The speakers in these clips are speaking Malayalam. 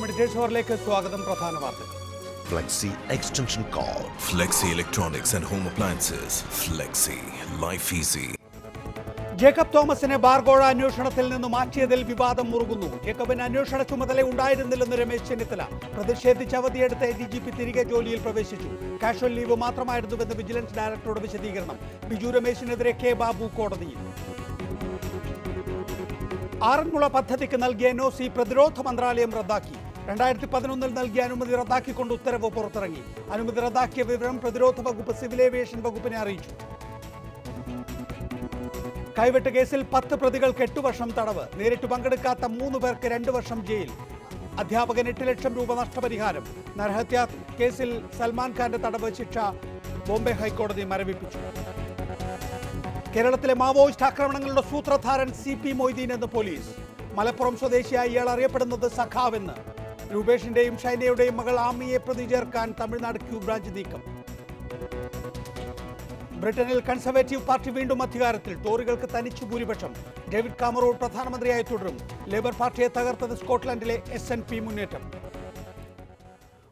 നമസ്കാരം എഡിറ്റേഴ്സ് സ്വാഗതം. പ്രധാന വാർത്തകൾ flexi extension call flexi electronics and home appliances flexi life easy Jacob തോമസിനെ ബാർഗോഴ അന്വേഷണത്തിൽ നിന്ന് മാറ്റിയതിൽ വിവാദം മുറുകുന്നു. ജേക്കബിന് അന്വേഷണ ചുമതല ഉണ്ടായിരുന്നില്ലെന്ന് രമേശ് ചെന്നിത്തല. പ്രതിഷേധിച്ച് അവധിയെടുത്ത ഡി ജി പി തിരികെ ജോലിയിൽ പ്രവേശിച്ചു. കാഷ്വൽ ലീവ് മാത്രമായിരുന്നുവെന്ന് വിജിലൻസ് ഡയറക്ടറുടെ വിശദീകരണം. ബിജു രമേശിനെതിരെ കെ ബാബു കോടതിയിൽ ആറന്മുള പദ്ധതിക്ക് നൽകിയ എൻ ഒ സി പ്രതിരോധ മന്ത്രാലയം റദ്ദാക്കി. രണ്ടായിരത്തി പതിനൊന്നിൽ നൽകിയ അനുമതി റദ്ദാക്കിക്കൊണ്ട് ഉത്തരവ് പുറത്തിറങ്ങി. അനുമതി റദ്ദാക്കിയ വിവരം പ്രതിരോധ വകുപ്പ് സിവിൽ ഏവിയേഷൻ വകുപ്പിനെ അറിയിച്ചു. കൈവെട്ട് കേസിൽ പത്ത് പ്രതികൾക്ക് എട്ട് വർഷം തടവ്. നേരിട്ട് പങ്കെടുക്കാത്ത മൂന്ന് പേർക്ക് രണ്ട് വർഷം ജയിൽ. അധ്യാപകൻ എട്ട് ലക്ഷം രൂപ നഷ്ടപരിഹാരം. നരഹത്യ കേസിൽ സൽമാൻ ഖാന്റെ തടവ് ശിക്ഷ ബോംബെ ഹൈക്കോടതി മരവിപ്പിച്ചു. കേരളത്തിലെ മാവോയിസ്റ്റ് ആക്രമണങ്ങളുടെ സൂത്രധാരൻ സി പി മൊയ്തീൻ എന്ന് പോലീസ്. മലപ്പുറം സ്വദേശിയായി ഇയാൾ അറിയപ്പെടുന്നത് സഖാവെന്ന് രൂപേഷിന്റെയും ഷൈനയുടെയും മകൾ ആമിയെ പ്രതി ചേർക്കാൻ തമിഴ്നാട് ക്യൂ ബ്രാഞ്ച് നീക്കം. ബ്രിട്ടനിൽ കൺസർവേറ്റീവ് പാർട്ടി വീണ്ടും അധികാരത്തിൽ. ടോറികൾക്ക് തനിച്ചു ഭൂരിപക്ഷം. ഡേവിഡ് കാമറൂൺ പ്രധാനമന്ത്രിയായി തുടരും. ലേബർ പാർട്ടിയെ തകർത്തത് സ്കോട്ട്ലൻഡിലെ എസ് എൻ പി മുന്നേറ്റം.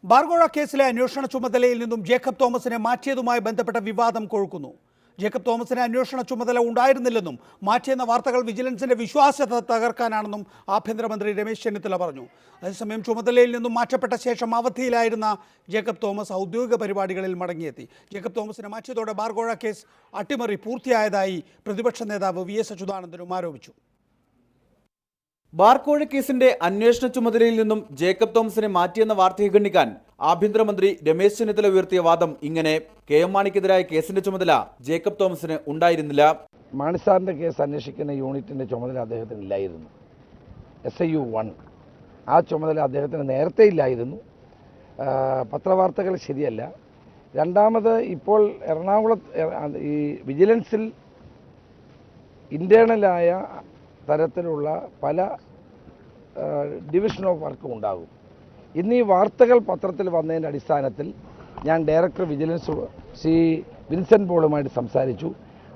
ബാർഗോഴ കേസിലെ അന്വേഷണ ചുമതലയിൽ നിന്നും ജേക്കബ് തോമസിനെ മാറ്റിയതുമായി ബന്ധപ്പെട്ട വിവാദം കൊഴുക്കുന്നു. ജേക്കബ് തോമസിന് അന്വേഷണ ചുമതല ഉണ്ടായിരുന്നില്ലെന്നും മാറ്റിയെന്ന വാർത്തകൾ വിജിലൻസിന്റെ വിശ്വാസ്യത തകർക്കാനാണെന്നും ആഭ്യന്തരമന്ത്രി രമേശ് ചെന്നിത്തല പറഞ്ഞു. അതേസമയം ചുമതലയിൽ നിന്നും മാറ്റപ്പെട്ട ശേഷം അവധിയിലായിരുന്ന ജേക്കബ് തോമസ് ഔദ്യോഗിക പരിപാടികളിൽ മടങ്ങിയെത്തി. ജേക്കബ് തോമസിനെ മാറ്റിയതോടെ ബാർഗോഴ കേസ് അട്ടിമറി പൂർത്തിയായതായി പ്രതിപക്ഷ നേതാവ് വി എസ് അച്യുതാനന്ദനും ആരോപിച്ചു. ബാർകോഴ കേസിന്റെ അന്വേഷണ ചുമതലയിൽ നിന്നും ജേക്കബ് തോമസിനെ മാറ്റിയെന്ന വാർത്തയെ ഖണ്ഡിക്കാൻ ആഭ്യന്തരമന്ത്രി രമേശ് ചെന്നിത്തല ഉയർത്തിയ വാദം ഇങ്ങനെ കെ എം മാണിക്കെതിരായ കേസിന്റെ ചുമതല ജേക്കബ് തോമസിന് ഉണ്ടായിരുന്നില്ല. മാണിസാറിന്റെ കേസ് അന്വേഷിക്കുന്ന യൂണിറ്റിന്റെ ചുമതല അദ്ദേഹത്തിന് ഇല്ലായിരുന്നു. എസ് ഐ യു വൺ ആ ചുമതല അദ്ദേഹത്തിന് നേരത്തെ ഇല്ലായിരുന്നു. പത്രവാർത്തകൾ ശരിയല്ല. രണ്ടാമത് ഇപ്പോൾ എറണാകുളത്ത് ഈ വിജിലൻസിൽ ഇന്റേണലായ തരത്തിലുള്ള പല ഡിവിഷൻ ഓഫ് വർക്കും ഉണ്ടാകും. ഇന്ന് ഈ വാർത്തകൾ പത്രത്തിൽ വന്നതിന്റെ അടിസ്ഥാനത്തിൽ ഞാൻ ഡയറക്ടർ വിജിലൻസ് സി വിൻസെന്റ് പോളുമായിട്ട് സംസാരിച്ചു.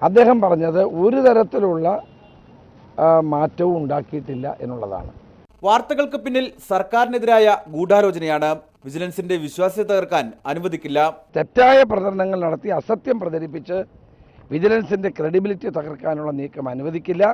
അദ്ദേഹം പറഞ്ഞത് ഒരു തരത്തിലുള്ള മാറ്റവും ഉണ്ടാക്കിയിട്ടില്ല എന്നുള്ളതാണ്. വാർത്തകൾക്ക് പിന്നിൽ സർക്കാരിനെതിരായ ഗൂഢാലോചനയാണ്. വിജിലൻസിന്റെ വിശ്വാസ്യത തകർക്കാൻ അനുവദിക്കില്ല. തെറ്റായ പ്രചരണങ്ങൾ നടത്തി അസത്യം പ്രചരിപ്പിച്ച് വിജിലൻസിന്റെ ക്രെഡിബിലിറ്റി തകർക്കാനുള്ള നീക്കം അനുവദിക്കില്ല.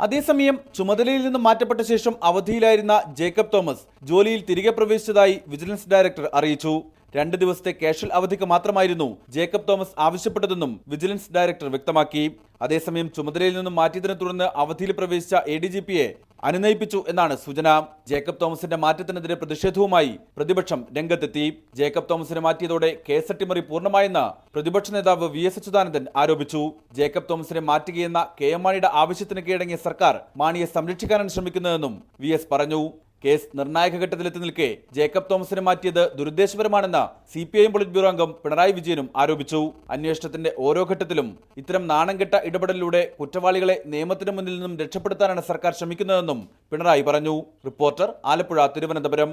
അതേസമയം ചുമതലയിൽ നിന്നും മാറ്റപ്പെട്ട ശേഷം അവധിയിലായിരുന്ന ജേക്കബ് തോമസ് ജോലിയിൽ തിരികെ പ്രവേശിച്ചതായി വിജിലൻസ് ഡയറക്ടർ അറിയിച്ചു. രണ്ട് ദിവസത്തെ കാഷ്വൽ അവധിക്ക് മാത്രമായിരുന്നു ജേക്കബ് തോമസ് ആവശ്യപ്പെട്ടതെന്നും വിജിലൻസ് ഡയറക്ടർ വ്യക്തമാക്കി. അതേസമയം ചുമതലയിൽ നിന്നും മാറ്റിയതിനെ തുടർന്ന് അവധിയിൽ പ്രവേശിച്ച എ ഡി ജി പിയെ അനുനയിപ്പിച്ചു എന്നാണ് സൂചന. ജേക്കബ് തോമസിന്റെ മാറ്റത്തിനെതിരെ പ്രതിഷേധവുമായി പ്രതിപക്ഷം രംഗത്തെത്തി. ജേക്കബ് തോമസിനെ മാറ്റിയതോടെ കേസ് അട്ടിമറി പൂർണമായെന്ന് പ്രതിപക്ഷ നേതാവ് വി എസ് അച്യുതാനന്ദൻ ആരോപിച്ചു. ജേക്കബ് തോമസിനെ മാറ്റുകയെന്ന കെ എം മാണിയുടെ ആവശ്യത്തിന് കീഴടങ്ങിയ സർക്കാർ മാണിയെ സംരക്ഷിക്കാനാണ് ശ്രമിക്കുന്നതെന്നും വി എസ് പറഞ്ഞു. കേസ് നിർണായക ഘട്ടത്തിലെത്തി നിൽക്കെ ജേക്കബ് തോമസിനെ മാറ്റിയത് ദുരുദ്ദേശപരമാണെന്ന് C P I polit bureau അംഗം പിണറായി വിജയനും ആരോപിച്ചു. അന്വേഷണത്തിന്റെ ഓരോ ഘട്ടത്തിലും ഇത്തരം നാണംകെട്ട ഇടപെടലിലൂടെ കുറ്റവാളികളെ നിയമത്തിന് മുന്നിൽ നിന്നും രക്ഷപ്പെടുത്താനാണ് സർക്കാർ ശ്രമിക്കുന്നതെന്നും പിണറായി പറഞ്ഞു. റിപ്പോർട്ടർ ആലപ്പുഴ തിരുവനന്തപുരം.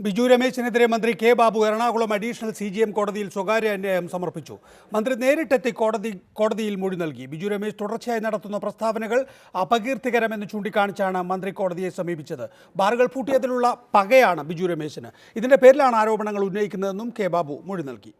ബിജു രമേശിനെതിരെ മന്ത്രി K Babu Ernakulam additional C G M കോടതിയിൽ സ്വകാര്യ അന്യായം സമർപ്പിച്ചു. മന്ത്രി നേരിട്ടെത്തി കോടതി കോടതിയിൽ മൊഴി നൽകി. ബിജു രമേശ് തുടർച്ചയായി നടത്തുന്ന പ്രസ്താവനകൾ അപകീർത്തികരമെന്ന് ചൂണ്ടിക്കാണിച്ചാണ് മന്ത്രി കോടതിയെ സമീപിച്ചത്. ബാറുകൾ പൂട്ടിയതിലുള്ള പകയാണ് ബിജു രമേശിന്. ഇതിന്റെ പേരിലാണ് ആരോപണങ്ങൾ ഉന്നയിക്കുന്നതെന്നും കെ ബാബു മൊഴി നൽകി.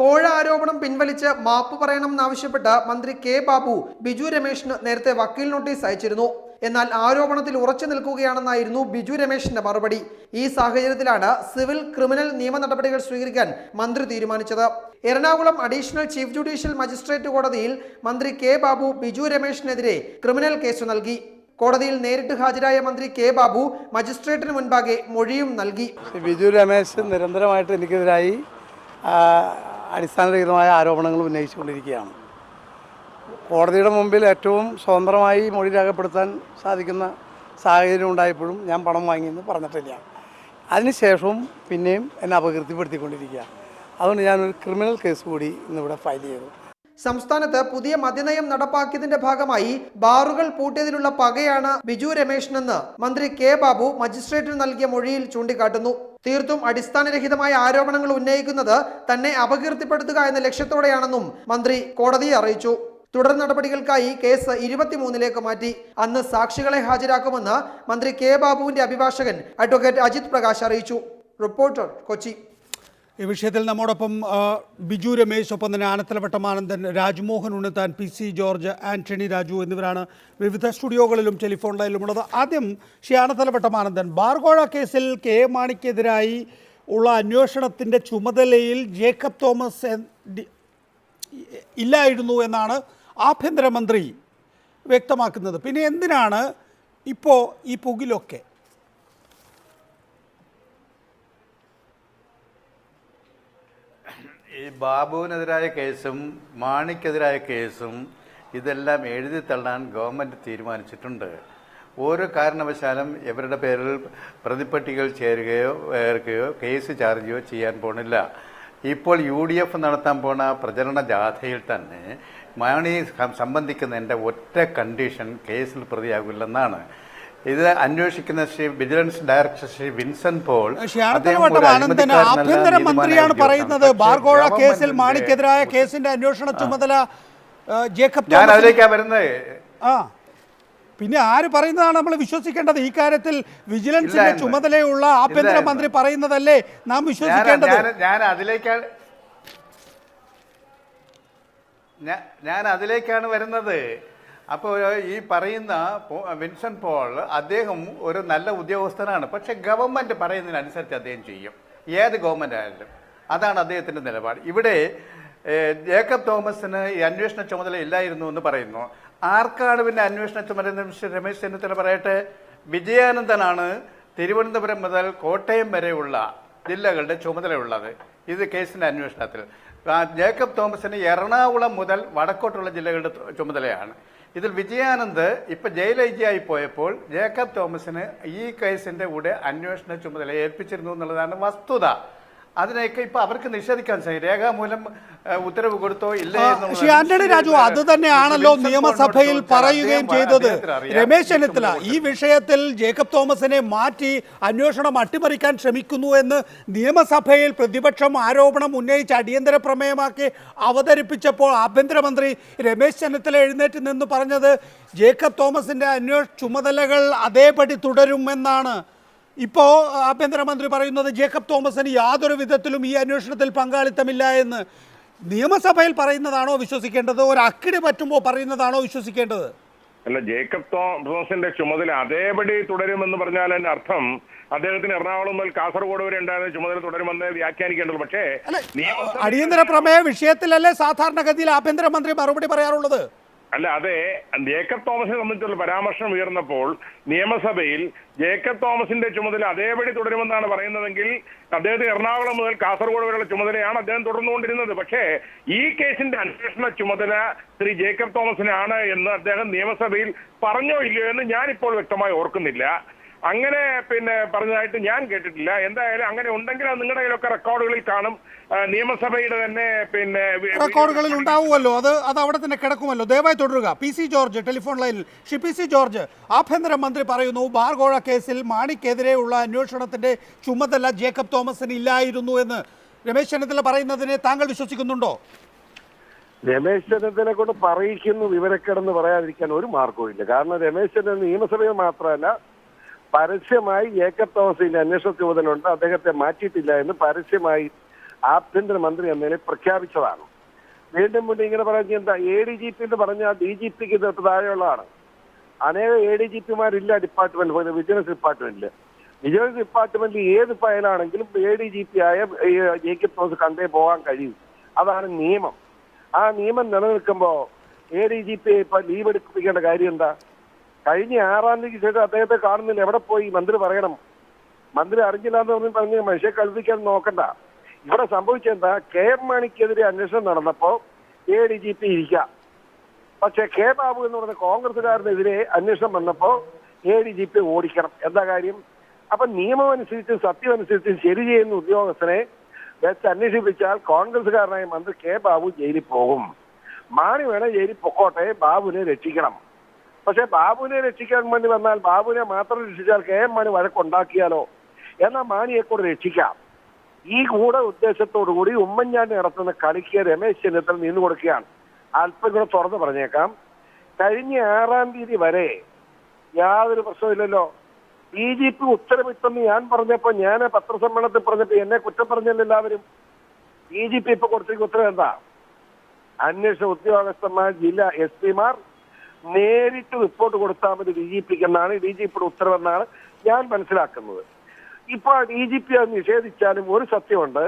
കോഴ ആരോപണം പിൻവലിച്ച് മാപ്പ് പറയണമെന്നാവശ്യപ്പെട്ട് മന്ത്രി കെ ബാബു ബിജു രമേശിന് നേരത്തെ വക്കീൽ നോട്ടീസ് അയച്ചിരുന്നു. എന്നാൽ ആരോപണത്തിൽ ഉറച്ചു നിൽക്കുകയാണെന്നായിരുന്നു ബിജു രമേശിന്റെ മറുപടി. ഈ സാഹചര്യത്തിലാണ് സിവിൽ ക്രിമിനൽ നിയമ നടപടികൾ സ്വീകരിക്കാൻ മന്ത്രി തീരുമാനിച്ചത്. Ernakulam additional chief judicial magistrate കോടതിയിൽ മന്ത്രി കെ ബാബു ബിജു രമേശിനെതിരെ ക്രിമിനൽ കേസ് നൽകി. കോടതിയിൽ നേരിട്ട് ഹാജരായ മന്ത്രി കെ ബാബു മജിസ്ട്രേറ്റിന് മുൻപാകെ മൊഴിയും നൽകി. ബിജു രമേശ് നിരന്തരമായിട്ട് എനിക്കെതിരായി അടിസ്ഥാനരഹിതമായ ആരോപണങ്ങൾ ഉന്നയിച്ചുകൊണ്ടിരിക്കുകയാണ്. കോടതിയുടെ മുമ്പിൽ ഏറ്റവും സ്വതന്ത്രമായി മൊഴി രേഖപ്പെടുത്താൻ സാധിക്കുന്ന സാഹചര്യം ഉണ്ടായപ്പോഴും ഞാൻ പണം വാങ്ങിയെന്ന് പറഞ്ഞിട്ടില്ല. അതിനുശേഷവും പിന്നെയും എന്നെ അപകീർത്തിപ്പെടുത്തിക്കൊണ്ടിരിക്കുക. അതുകൊണ്ട് ഞാനൊരു ക്രിമിനൽ കേസ് കൂടി ഇന്നിവിടെ ഫയൽ ചെയ്തു. സംസ്ഥാനത്ത് പുതിയ മദ്യനയം നടപ്പാക്കിയതിന്റെ ഭാഗമായി ബാറുകൾ പൂട്ടിയതിലുള്ള പകയാണ് ബിജു രമേശിനെന്ന് മന്ത്രി കെ ബാബു മജിസ്ട്രേറ്റിന് നൽകിയ മൊഴിയിൽ ചൂണ്ടിക്കാട്ടുന്നു. തീർത്തും അടിസ്ഥാനരഹിതമായ ആരോപണങ്ങൾ ഉന്നയിക്കുന്നത് തന്നെ അപകീർത്തിപ്പെടുത്തുക എന്ന ലക്ഷ്യത്തോടെയാണെന്നും മന്ത്രി കോടതിയെ അറിയിച്ചു. തുടർ നടപടികൾക്കായി കേസ് ഇരുപത്തിമൂന്നിലേക്ക് മാറ്റി. അന്ന് സാക്ഷികളെ ഹാജരാക്കുമെന്ന് മന്ത്രി കെ ബാബുവിന്റെ അഭിഭാഷകൻ അഡ്വക്കേറ്റ് അജിത് പ്രകാശ് അറിയിച്ചു. റിപ്പോർട്ടർ കൊച്ചി. ഈ വിഷയത്തിൽ നമ്മോടൊപ്പം ബിജു രമേശ് ഒപ്പം തന്നെ ആനത്തലവട്ടം ആനന്ദൻ രാജ്മോഹൻ ഉണ്ണിത്താൻ പി സി ജോർജ് ആന്റണി രാജു എന്നിവരാണ് വിവിധ സ്റ്റുഡിയോകളിലും ടെലിഫോൺ ലൈനിലും ഉള്ളത് ആദ്യം ശ്രീ ആനത്തലവട്ടം ആനന്ദൻ ബാർഗോഴ കേസിൽ കെ എ മാണിക്കെതിരായി ഉള്ള അന്വേഷണത്തിന്റെ ചുമതലയിൽ ജേക്കബ് തോമസ് ഇല്ലായിരുന്നു എന്നാണ് ആഭ്യന്തരമന്ത്രി വ്യക്തമാക്കുന്നത്. പിന്നെ എന്തിനാണ് ഇപ്പോൾ ഈ പുകിലൊക്കെ? ഈ ബാബുവിനെതിരായ കേസും മാണിക്കെതിരായ കേസും ഇതെല്ലാം എഴുതി തള്ളാൻ ഗവൺമെന്റ് തീരുമാനിച്ചിട്ടുണ്ട്. ഓരോ കാരണവശാലും ഇവരുടെ പേരിൽ പ്രതിപ്പട്ടികൾ ചേരുകയോ ഏർക്കുകയോ കേസ് ചാർജ് ചെയ്യാൻ പോണില്ല. ഇപ്പോൾ യു ഡി എഫ് നടത്താൻ പോണ പ്രചരണ ജാഥയിൽ തന്നെ മാണി സംബന്ധിക്കുന്ന എന്റെ ഒറ്റ കണ്ടീഷൻ കേസിൽ പ്രതിയാകില്ലെന്നാണ്. ഇത് അന്വേഷിക്കുന്ന ശ്രീ വിജിലൻസ് ഡയറക്ടർ ശ്രീ വിൻസെന്റ് പോൾ ആഭ്യന്തരമന്ത്രിയാണ് പറയുന്നത്. ബാർഗോള ബാർഗോഴ കേസിൽ മാണിക്കെതിരായ കേസിന്റെ അന്വേഷണ ചുമതല ജേക്കബ് ഞാൻ അതിലേക്കാണ് അതിലേക്കാ വരുന്നത് ആ. പിന്നെ ആര് പറയുന്നതാണ് നമ്മൾ വിശ്വസിക്കേണ്ടത്? ഈ കാര്യത്തിൽ വിജിലൻസിന്റെ ചുമതലയുള്ള ആഭ്യന്തരമന്ത്രി മന്ത്രി പറയുന്നതല്ലേ നാം വിശ്വസിക്കേണ്ടത്? ഞാൻ അതിലേക്കാണ് ഞാൻ അതിലേക്കാണ് വരുന്നത്. അപ്പോൾ ഈ പറയുന്ന വിൻസെന്റ് പോൾ അദ്ദേഹം ഒരു നല്ല ഉദ്യോഗസ്ഥനാണ്. പക്ഷെ ഗവൺമെന്റ് പറയുന്നതിനനുസരിച്ച് അദ്ദേഹം ചെയ്യും. ഏത് ഗവൺമെന്റ് ആയാലും അതാണ് അദ്ദേഹത്തിന്റെ നിലപാട്. ഇവിടെ ജേക്കബ് തോമസിന് ഈ അന്വേഷണ ചുമതല ഇല്ലായിരുന്നു എന്ന് പറയുന്നു. ആർക്കാണ് പിന്നെ അന്വേഷണ ചുമതല രമേശ് ചെന്നിത്തല പറയട്ടെ? വിജയാനന്ദനാണ് തിരുവനന്തപുരം മുതൽ കോട്ടയം വരെയുള്ള ജില്ലകളുടെ ചുമതലയുള്ളത്. ഇത് കേസിന്റെ അന്വേഷണത്തിൽ. ജേക്കബ് തോമസിന് എറണാകുളം മുതൽ വടക്കോട്ടുള്ള ജില്ലകളുടെ ചുമതലയാണ്. ഇതിൽ വിജയാനന്ദ് ഇപ്പൊ ജയിൽ ഐ ജി ആയി പോയപ്പോൾ ജേക്കബ് തോമസിന് ഈ കേസിന്റെ കൂടെ അന്വേഷണ ചുമതല ഏൽപ്പിച്ചിരുന്നു എന്നുള്ളതാണ് വസ്തുത. അതിനെയൊക്കെ ഇപ്പൊ അവർക്ക് നിഷേധിക്കാൻ സാധിക്കും രേഖാമൂലം ഉത്തരവ് കൊടുത്തോ ഇല്ലേ ആന്റണി രാജു അത് തന്നെയാണല്ലോ നിയമസഭയിൽ പറയുകയും ചെയ്തത്. രമേശ് ചെന്നിത്തല ഈ വിഷയത്തിൽ ജേക്കബ് തോമസിനെ മാറ്റി അന്വേഷണം അട്ടിമറിക്കാൻ ശ്രമിക്കുന്നു എന്ന് നിയമസഭയിൽ പ്രതിപക്ഷം ആരോപണം ഉന്നയിച്ച് അടിയന്തര പ്രമേയമാക്കി അവതരിപ്പിച്ചപ്പോൾ ആഭ്യന്തരമന്ത്രി രമേശ് ചെന്നിത്തല എഴുന്നേറ്റ് നിന്ന് പറഞ്ഞത് ജേക്കബ് തോമസിന്റെ അന്വേഷ ചുമതലകൾ അതേപടി തുടരുമെന്നാണ്. ഇപ്പോൾ ആഭ്യന്തരമന്ത്രി പറയുന്നത് ജേക്കബ് തോമസിന് യാതൊരു വിധത്തിലും ഈ അന്വേഷണത്തിൽ പങ്കാളിത്തമില്ല എന്ന് നിയമസഭയിൽ പറയുന്നതാണോ വിശ്വസിക്കേണ്ടത്? ഒരു അക്കിടി പറ്റുമ്പോൾ പറയുന്നതാണോ വിശ്വസിക്കേണ്ടത്? അല്ല ജേക്കബ് തോമസിന്റെ ചുമതല അതേപടി തുടരുമെന്ന് പറഞ്ഞാൽ എന്റെ അർത്ഥം അദ്ദേഹത്തിന് എറണാകുളം മുതൽ കാസർഗോഡ് വരെ ഉണ്ടായിരുന്ന ചുമതല തുടരുമെന്ന് വ്യാഖ്യാനിക്കേണ്ടത്. പക്ഷേ അടിയന്തര പ്രമേയ വിഷയത്തിലല്ലേ സാധാരണഗതിയിൽ ആഭ്യന്തരമന്ത്രി മറുപടി പറയാറുള്ളത്? അല്ല അതെ ജേക്കബ് തോമസിനെ സംബന്ധിച്ചുള്ള പരാമർശം ഉയർന്നപ്പോൾ നിയമസഭയിൽ ജേക്കബ് തോമസിന്റെ ചുമതല അതേപടി തുടരുമെന്നാണ് പറയുന്നതെങ്കിൽ അദ്ദേഹത്തിന് എറണാകുളം മുതൽ കാസർഗോഡ് വരെയുള്ള ചുമതലയാണ് അദ്ദേഹം തുടർന്നുകൊണ്ടിരുന്നത്. പക്ഷേ ഈ കേസിന്റെ അന്വേഷണ ചുമതല ശ്രീ ജേക്കബ് തോമസിനാണ് എന്ന് അദ്ദേഹം നിയമസഭയിൽ പറഞ്ഞോ ഇല്ലയോ എന്ന് ഞാനിപ്പോൾ വ്യക്തമായി ഓർക്കുന്നില്ല. അങ്ങനെ പിന്നെ പറഞ്ഞതായിട്ട് ഞാൻ കേട്ടിട്ടില്ല. എന്തായാലും അങ്ങനെ ഉണ്ടെങ്കിൽ അത് നിങ്ങളുടെ കയ്യിലൊക്കെ റെക്കോർഡുകളിൽ കാണും. നിയമസഭയുടെ തന്നെ പിന്നെ റെക്കോർഡുകളിൽ ഉണ്ടാവുമല്ലോ. അത് അത് അവിടെ തന്നെ കിടക്കുമല്ലോ. ദയവായി തുടരുക. പി സി ജോർജ് ടെലിഫോൺ ലൈനിൽ. ഷി പി സി ജോർജ് ആഭ്യന്തരമന്ത്രി പറയുന്നു ബാർഗോഴ കേസിൽ മാണിക്കെതിരെയുള്ള അന്വേഷണത്തിന്റെ ചുമതല ജേക്കബ് തോമസിന് ഇല്ലായിരുന്നു എന്ന്. രമേശ് ചെന്നിത്തല പറയുന്നതിനെ താങ്കൾ വിശ്വസിക്കുന്നുണ്ടോ? രമേശ് ചെന്നിത്തലെ കൊണ്ട് പറയിക്കുന്നു വിവരക്കെടെന്ന് പറയാതിരിക്കാൻ ഒരു മാർഗവും ഇല്ല കാരണം രമേശ് ചെന്നിത്തല നിയമസഭയിൽ മാത്രമല്ല പരസ്യമായി ജേക്കബ് അന്വേഷണ ചുമതലയുണ്ട് അദ്ദേഹത്തെ മാറ്റിയിട്ടില്ല എന്ന് പരസ്യമായി ആഭ്യന്തരമന്ത്രി എന്നതിനെ പ്രഖ്യാപിച്ചതാണ്. വീണ്ടും വീണ്ടും ഇങ്ങനെ പറഞ്ഞ എന്താ എ ഡി ജി പി എന്ന് പറഞ്ഞാൽ ഡി ജി പിക്ക് തൊട്ട് താഴെയുള്ളതാണ്. അനേകം എ ഡി ജി പിമാരില്ല ഡിപ്പാർട്ട്മെന്റ് വിജിലൻസ് ഡിപ്പാർട്ട്മെന്റിൽ. വിജിലൻസ് ഡിപ്പാർട്ട്മെന്റിൽ ഏത് ഫയലാണെങ്കിലും എ ഡി ജി പി ആയ ജേക്കബ് തോമസ് കണ്ടേ പോകാൻ കഴിയും. അതാണ് നിയമം. ആ നിയമം നിലനിൽക്കുമ്പോൾ എ ഡി ജി പി ഇപ്പൊ ലീവ് എടുപ്പിക്കേണ്ട കാര്യം എന്താ? കഴിഞ്ഞ ആറാം തീയതിക്ക് ശേഷം അദ്ദേഹത്തെ കാണുന്നില്ല. എവിടെ പോയി? മന്ത്രി പറയണം. മന്ത്രി അറിഞ്ഞില്ല എന്ന് പറഞ്ഞ് പറഞ്ഞ് മനുഷ്യ കൽപ്പിക്കാൻ നോക്കണ്ട. ഇവിടെ സംഭവിച്ചെന്താ? കെ എം മാണിക്കെതിരെ അന്വേഷണം നടന്നപ്പോ എ ഡി ജി പി ഇരിക്കാം. പക്ഷെ കെ ബാബു എന്ന് പറഞ്ഞ കോൺഗ്രസുകാരനെതിരെ അന്വേഷണം വന്നപ്പോ എ ഡി ജി പി ഓടിക്കണം. എന്താ കാര്യം? അപ്പൊ നിയമം അനുസരിച്ചും സത്യം അനുസരിച്ചും ശരി ചെയ്യുന്ന ഉദ്യോഗസ്ഥനെ വെച്ച് അന്വേഷിപ്പിച്ചാൽ കോൺഗ്രസുകാരനായ മന്ത്രി കെ ബാബു ജയിലിൽ പോകും. മാണി വേണേ ജയിലിൽ പൊക്കോട്ടെ ബാബുവിനെ രക്ഷിക്കണം. പക്ഷെ ബാബുവിനെ രക്ഷിക്കാൻ വേണ്ടി വന്നാൽ ബാബുവിനെ മാത്രം രക്ഷിച്ചാൽ കെ എം മാണി വഴക്കുണ്ടാക്കിയാലോ? എന്നാൽ മാണിയെ കൂടെ രക്ഷിക്കാം. ഈ കൂടെ ഉദ്ദേശത്തോടു കൂടി ഉമ്മൻചാണ്ടി നടത്തുന്ന കളിക്ക് രമേശ് ചെന്നിത്തല നിന്നു കൊടുക്കുകയാണ്. അല്പം കൂടെ തുറന്നു പറഞ്ഞേക്കാം. കഴിഞ്ഞ ആറാം തീയതി വരെ യാതൊരു പ്രശ്നമില്ലല്ലോ ബി ജെ പി ഉത്തരവിട്ടെന്ന് ഞാൻ പറഞ്ഞപ്പോ ഞാൻ പത്രസമ്മേളനത്തിൽ പറഞ്ഞപ്പോ എന്നെ കുറ്റം പറഞ്ഞല്ലോ എല്ലാവരും. ബി ജെ പി ഇപ്പൊ കൊടുത്തേക്ക് ഉത്തരവ് എന്താ? അന്വേഷണ ഉദ്യോഗസ്ഥന്മാർ ജില്ലാ എസ് പിമാർ നേരിട്ട് റിപ്പോർട്ട് കൊടുത്താൽ മതി ഡി ജി പിക്ക് എന്നാണ്. ഡി ജി പിയുടെ ഉത്തരവെന്നാണ് ഞാൻ മനസ്സിലാക്കുന്നത്. ഇപ്പൊ ഡി ജി പി അത് നിഷേധിച്ചാലും ഒരു സത്യമുണ്ട്.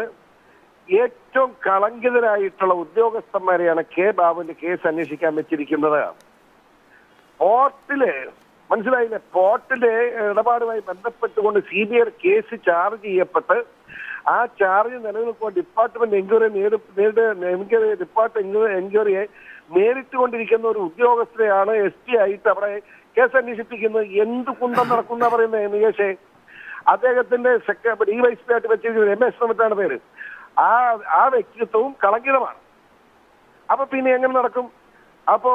ഏറ്റവും കളങ്കിതരായിട്ടുള്ള ഉദ്യോഗസ്ഥന്മാരെയാണ് കെ ബാബുവിന്റെ കേസ് അന്വേഷിക്കാൻ വെച്ചിരിക്കുന്നത്. പോർട്ടിൽ മനസ്സിലായില്ലേ? പോർട്ടിലെ ഇടപാടുമായി ബന്ധപ്പെട്ടുകൊണ്ട് C B I case charge ചെയ്യപ്പെട്ട് ആ ചാർജ് നിലനിൽക്കുമ്പോൾ ഡിപ്പാർട്ട്മെന്റ് എൻക്വയറി നേരിട്ട് ഡിപ്പാർട്ട്മെന്റ് എൻക്വയറിയെ നേരിട്ട് കൊണ്ടിരിക്കുന്ന ഒരു ഉദ്യോഗസ്ഥരെയാണ് എസ് പി ആയിട്ട് അവിടെ കേസ് അന്വേഷിപ്പിക്കുന്നത്. എന്ത് കുന്തം നടക്കുന്ന പറയുന്ന നികേഷേ അദ്ദേഹത്തിന്റെ സെക്രട്ടറി ഡി വൈസ് പി ആയിട്ട് വെച്ചിരിക്കുന്നത് രമേശ് എന്നിട്ടാണ് പേര്. ആ ആ വ്യക്തിത്വവും കളങ്കിതമാണ്. അപ്പൊ പിന്നെ എങ്ങനെ നടക്കും? അപ്പോ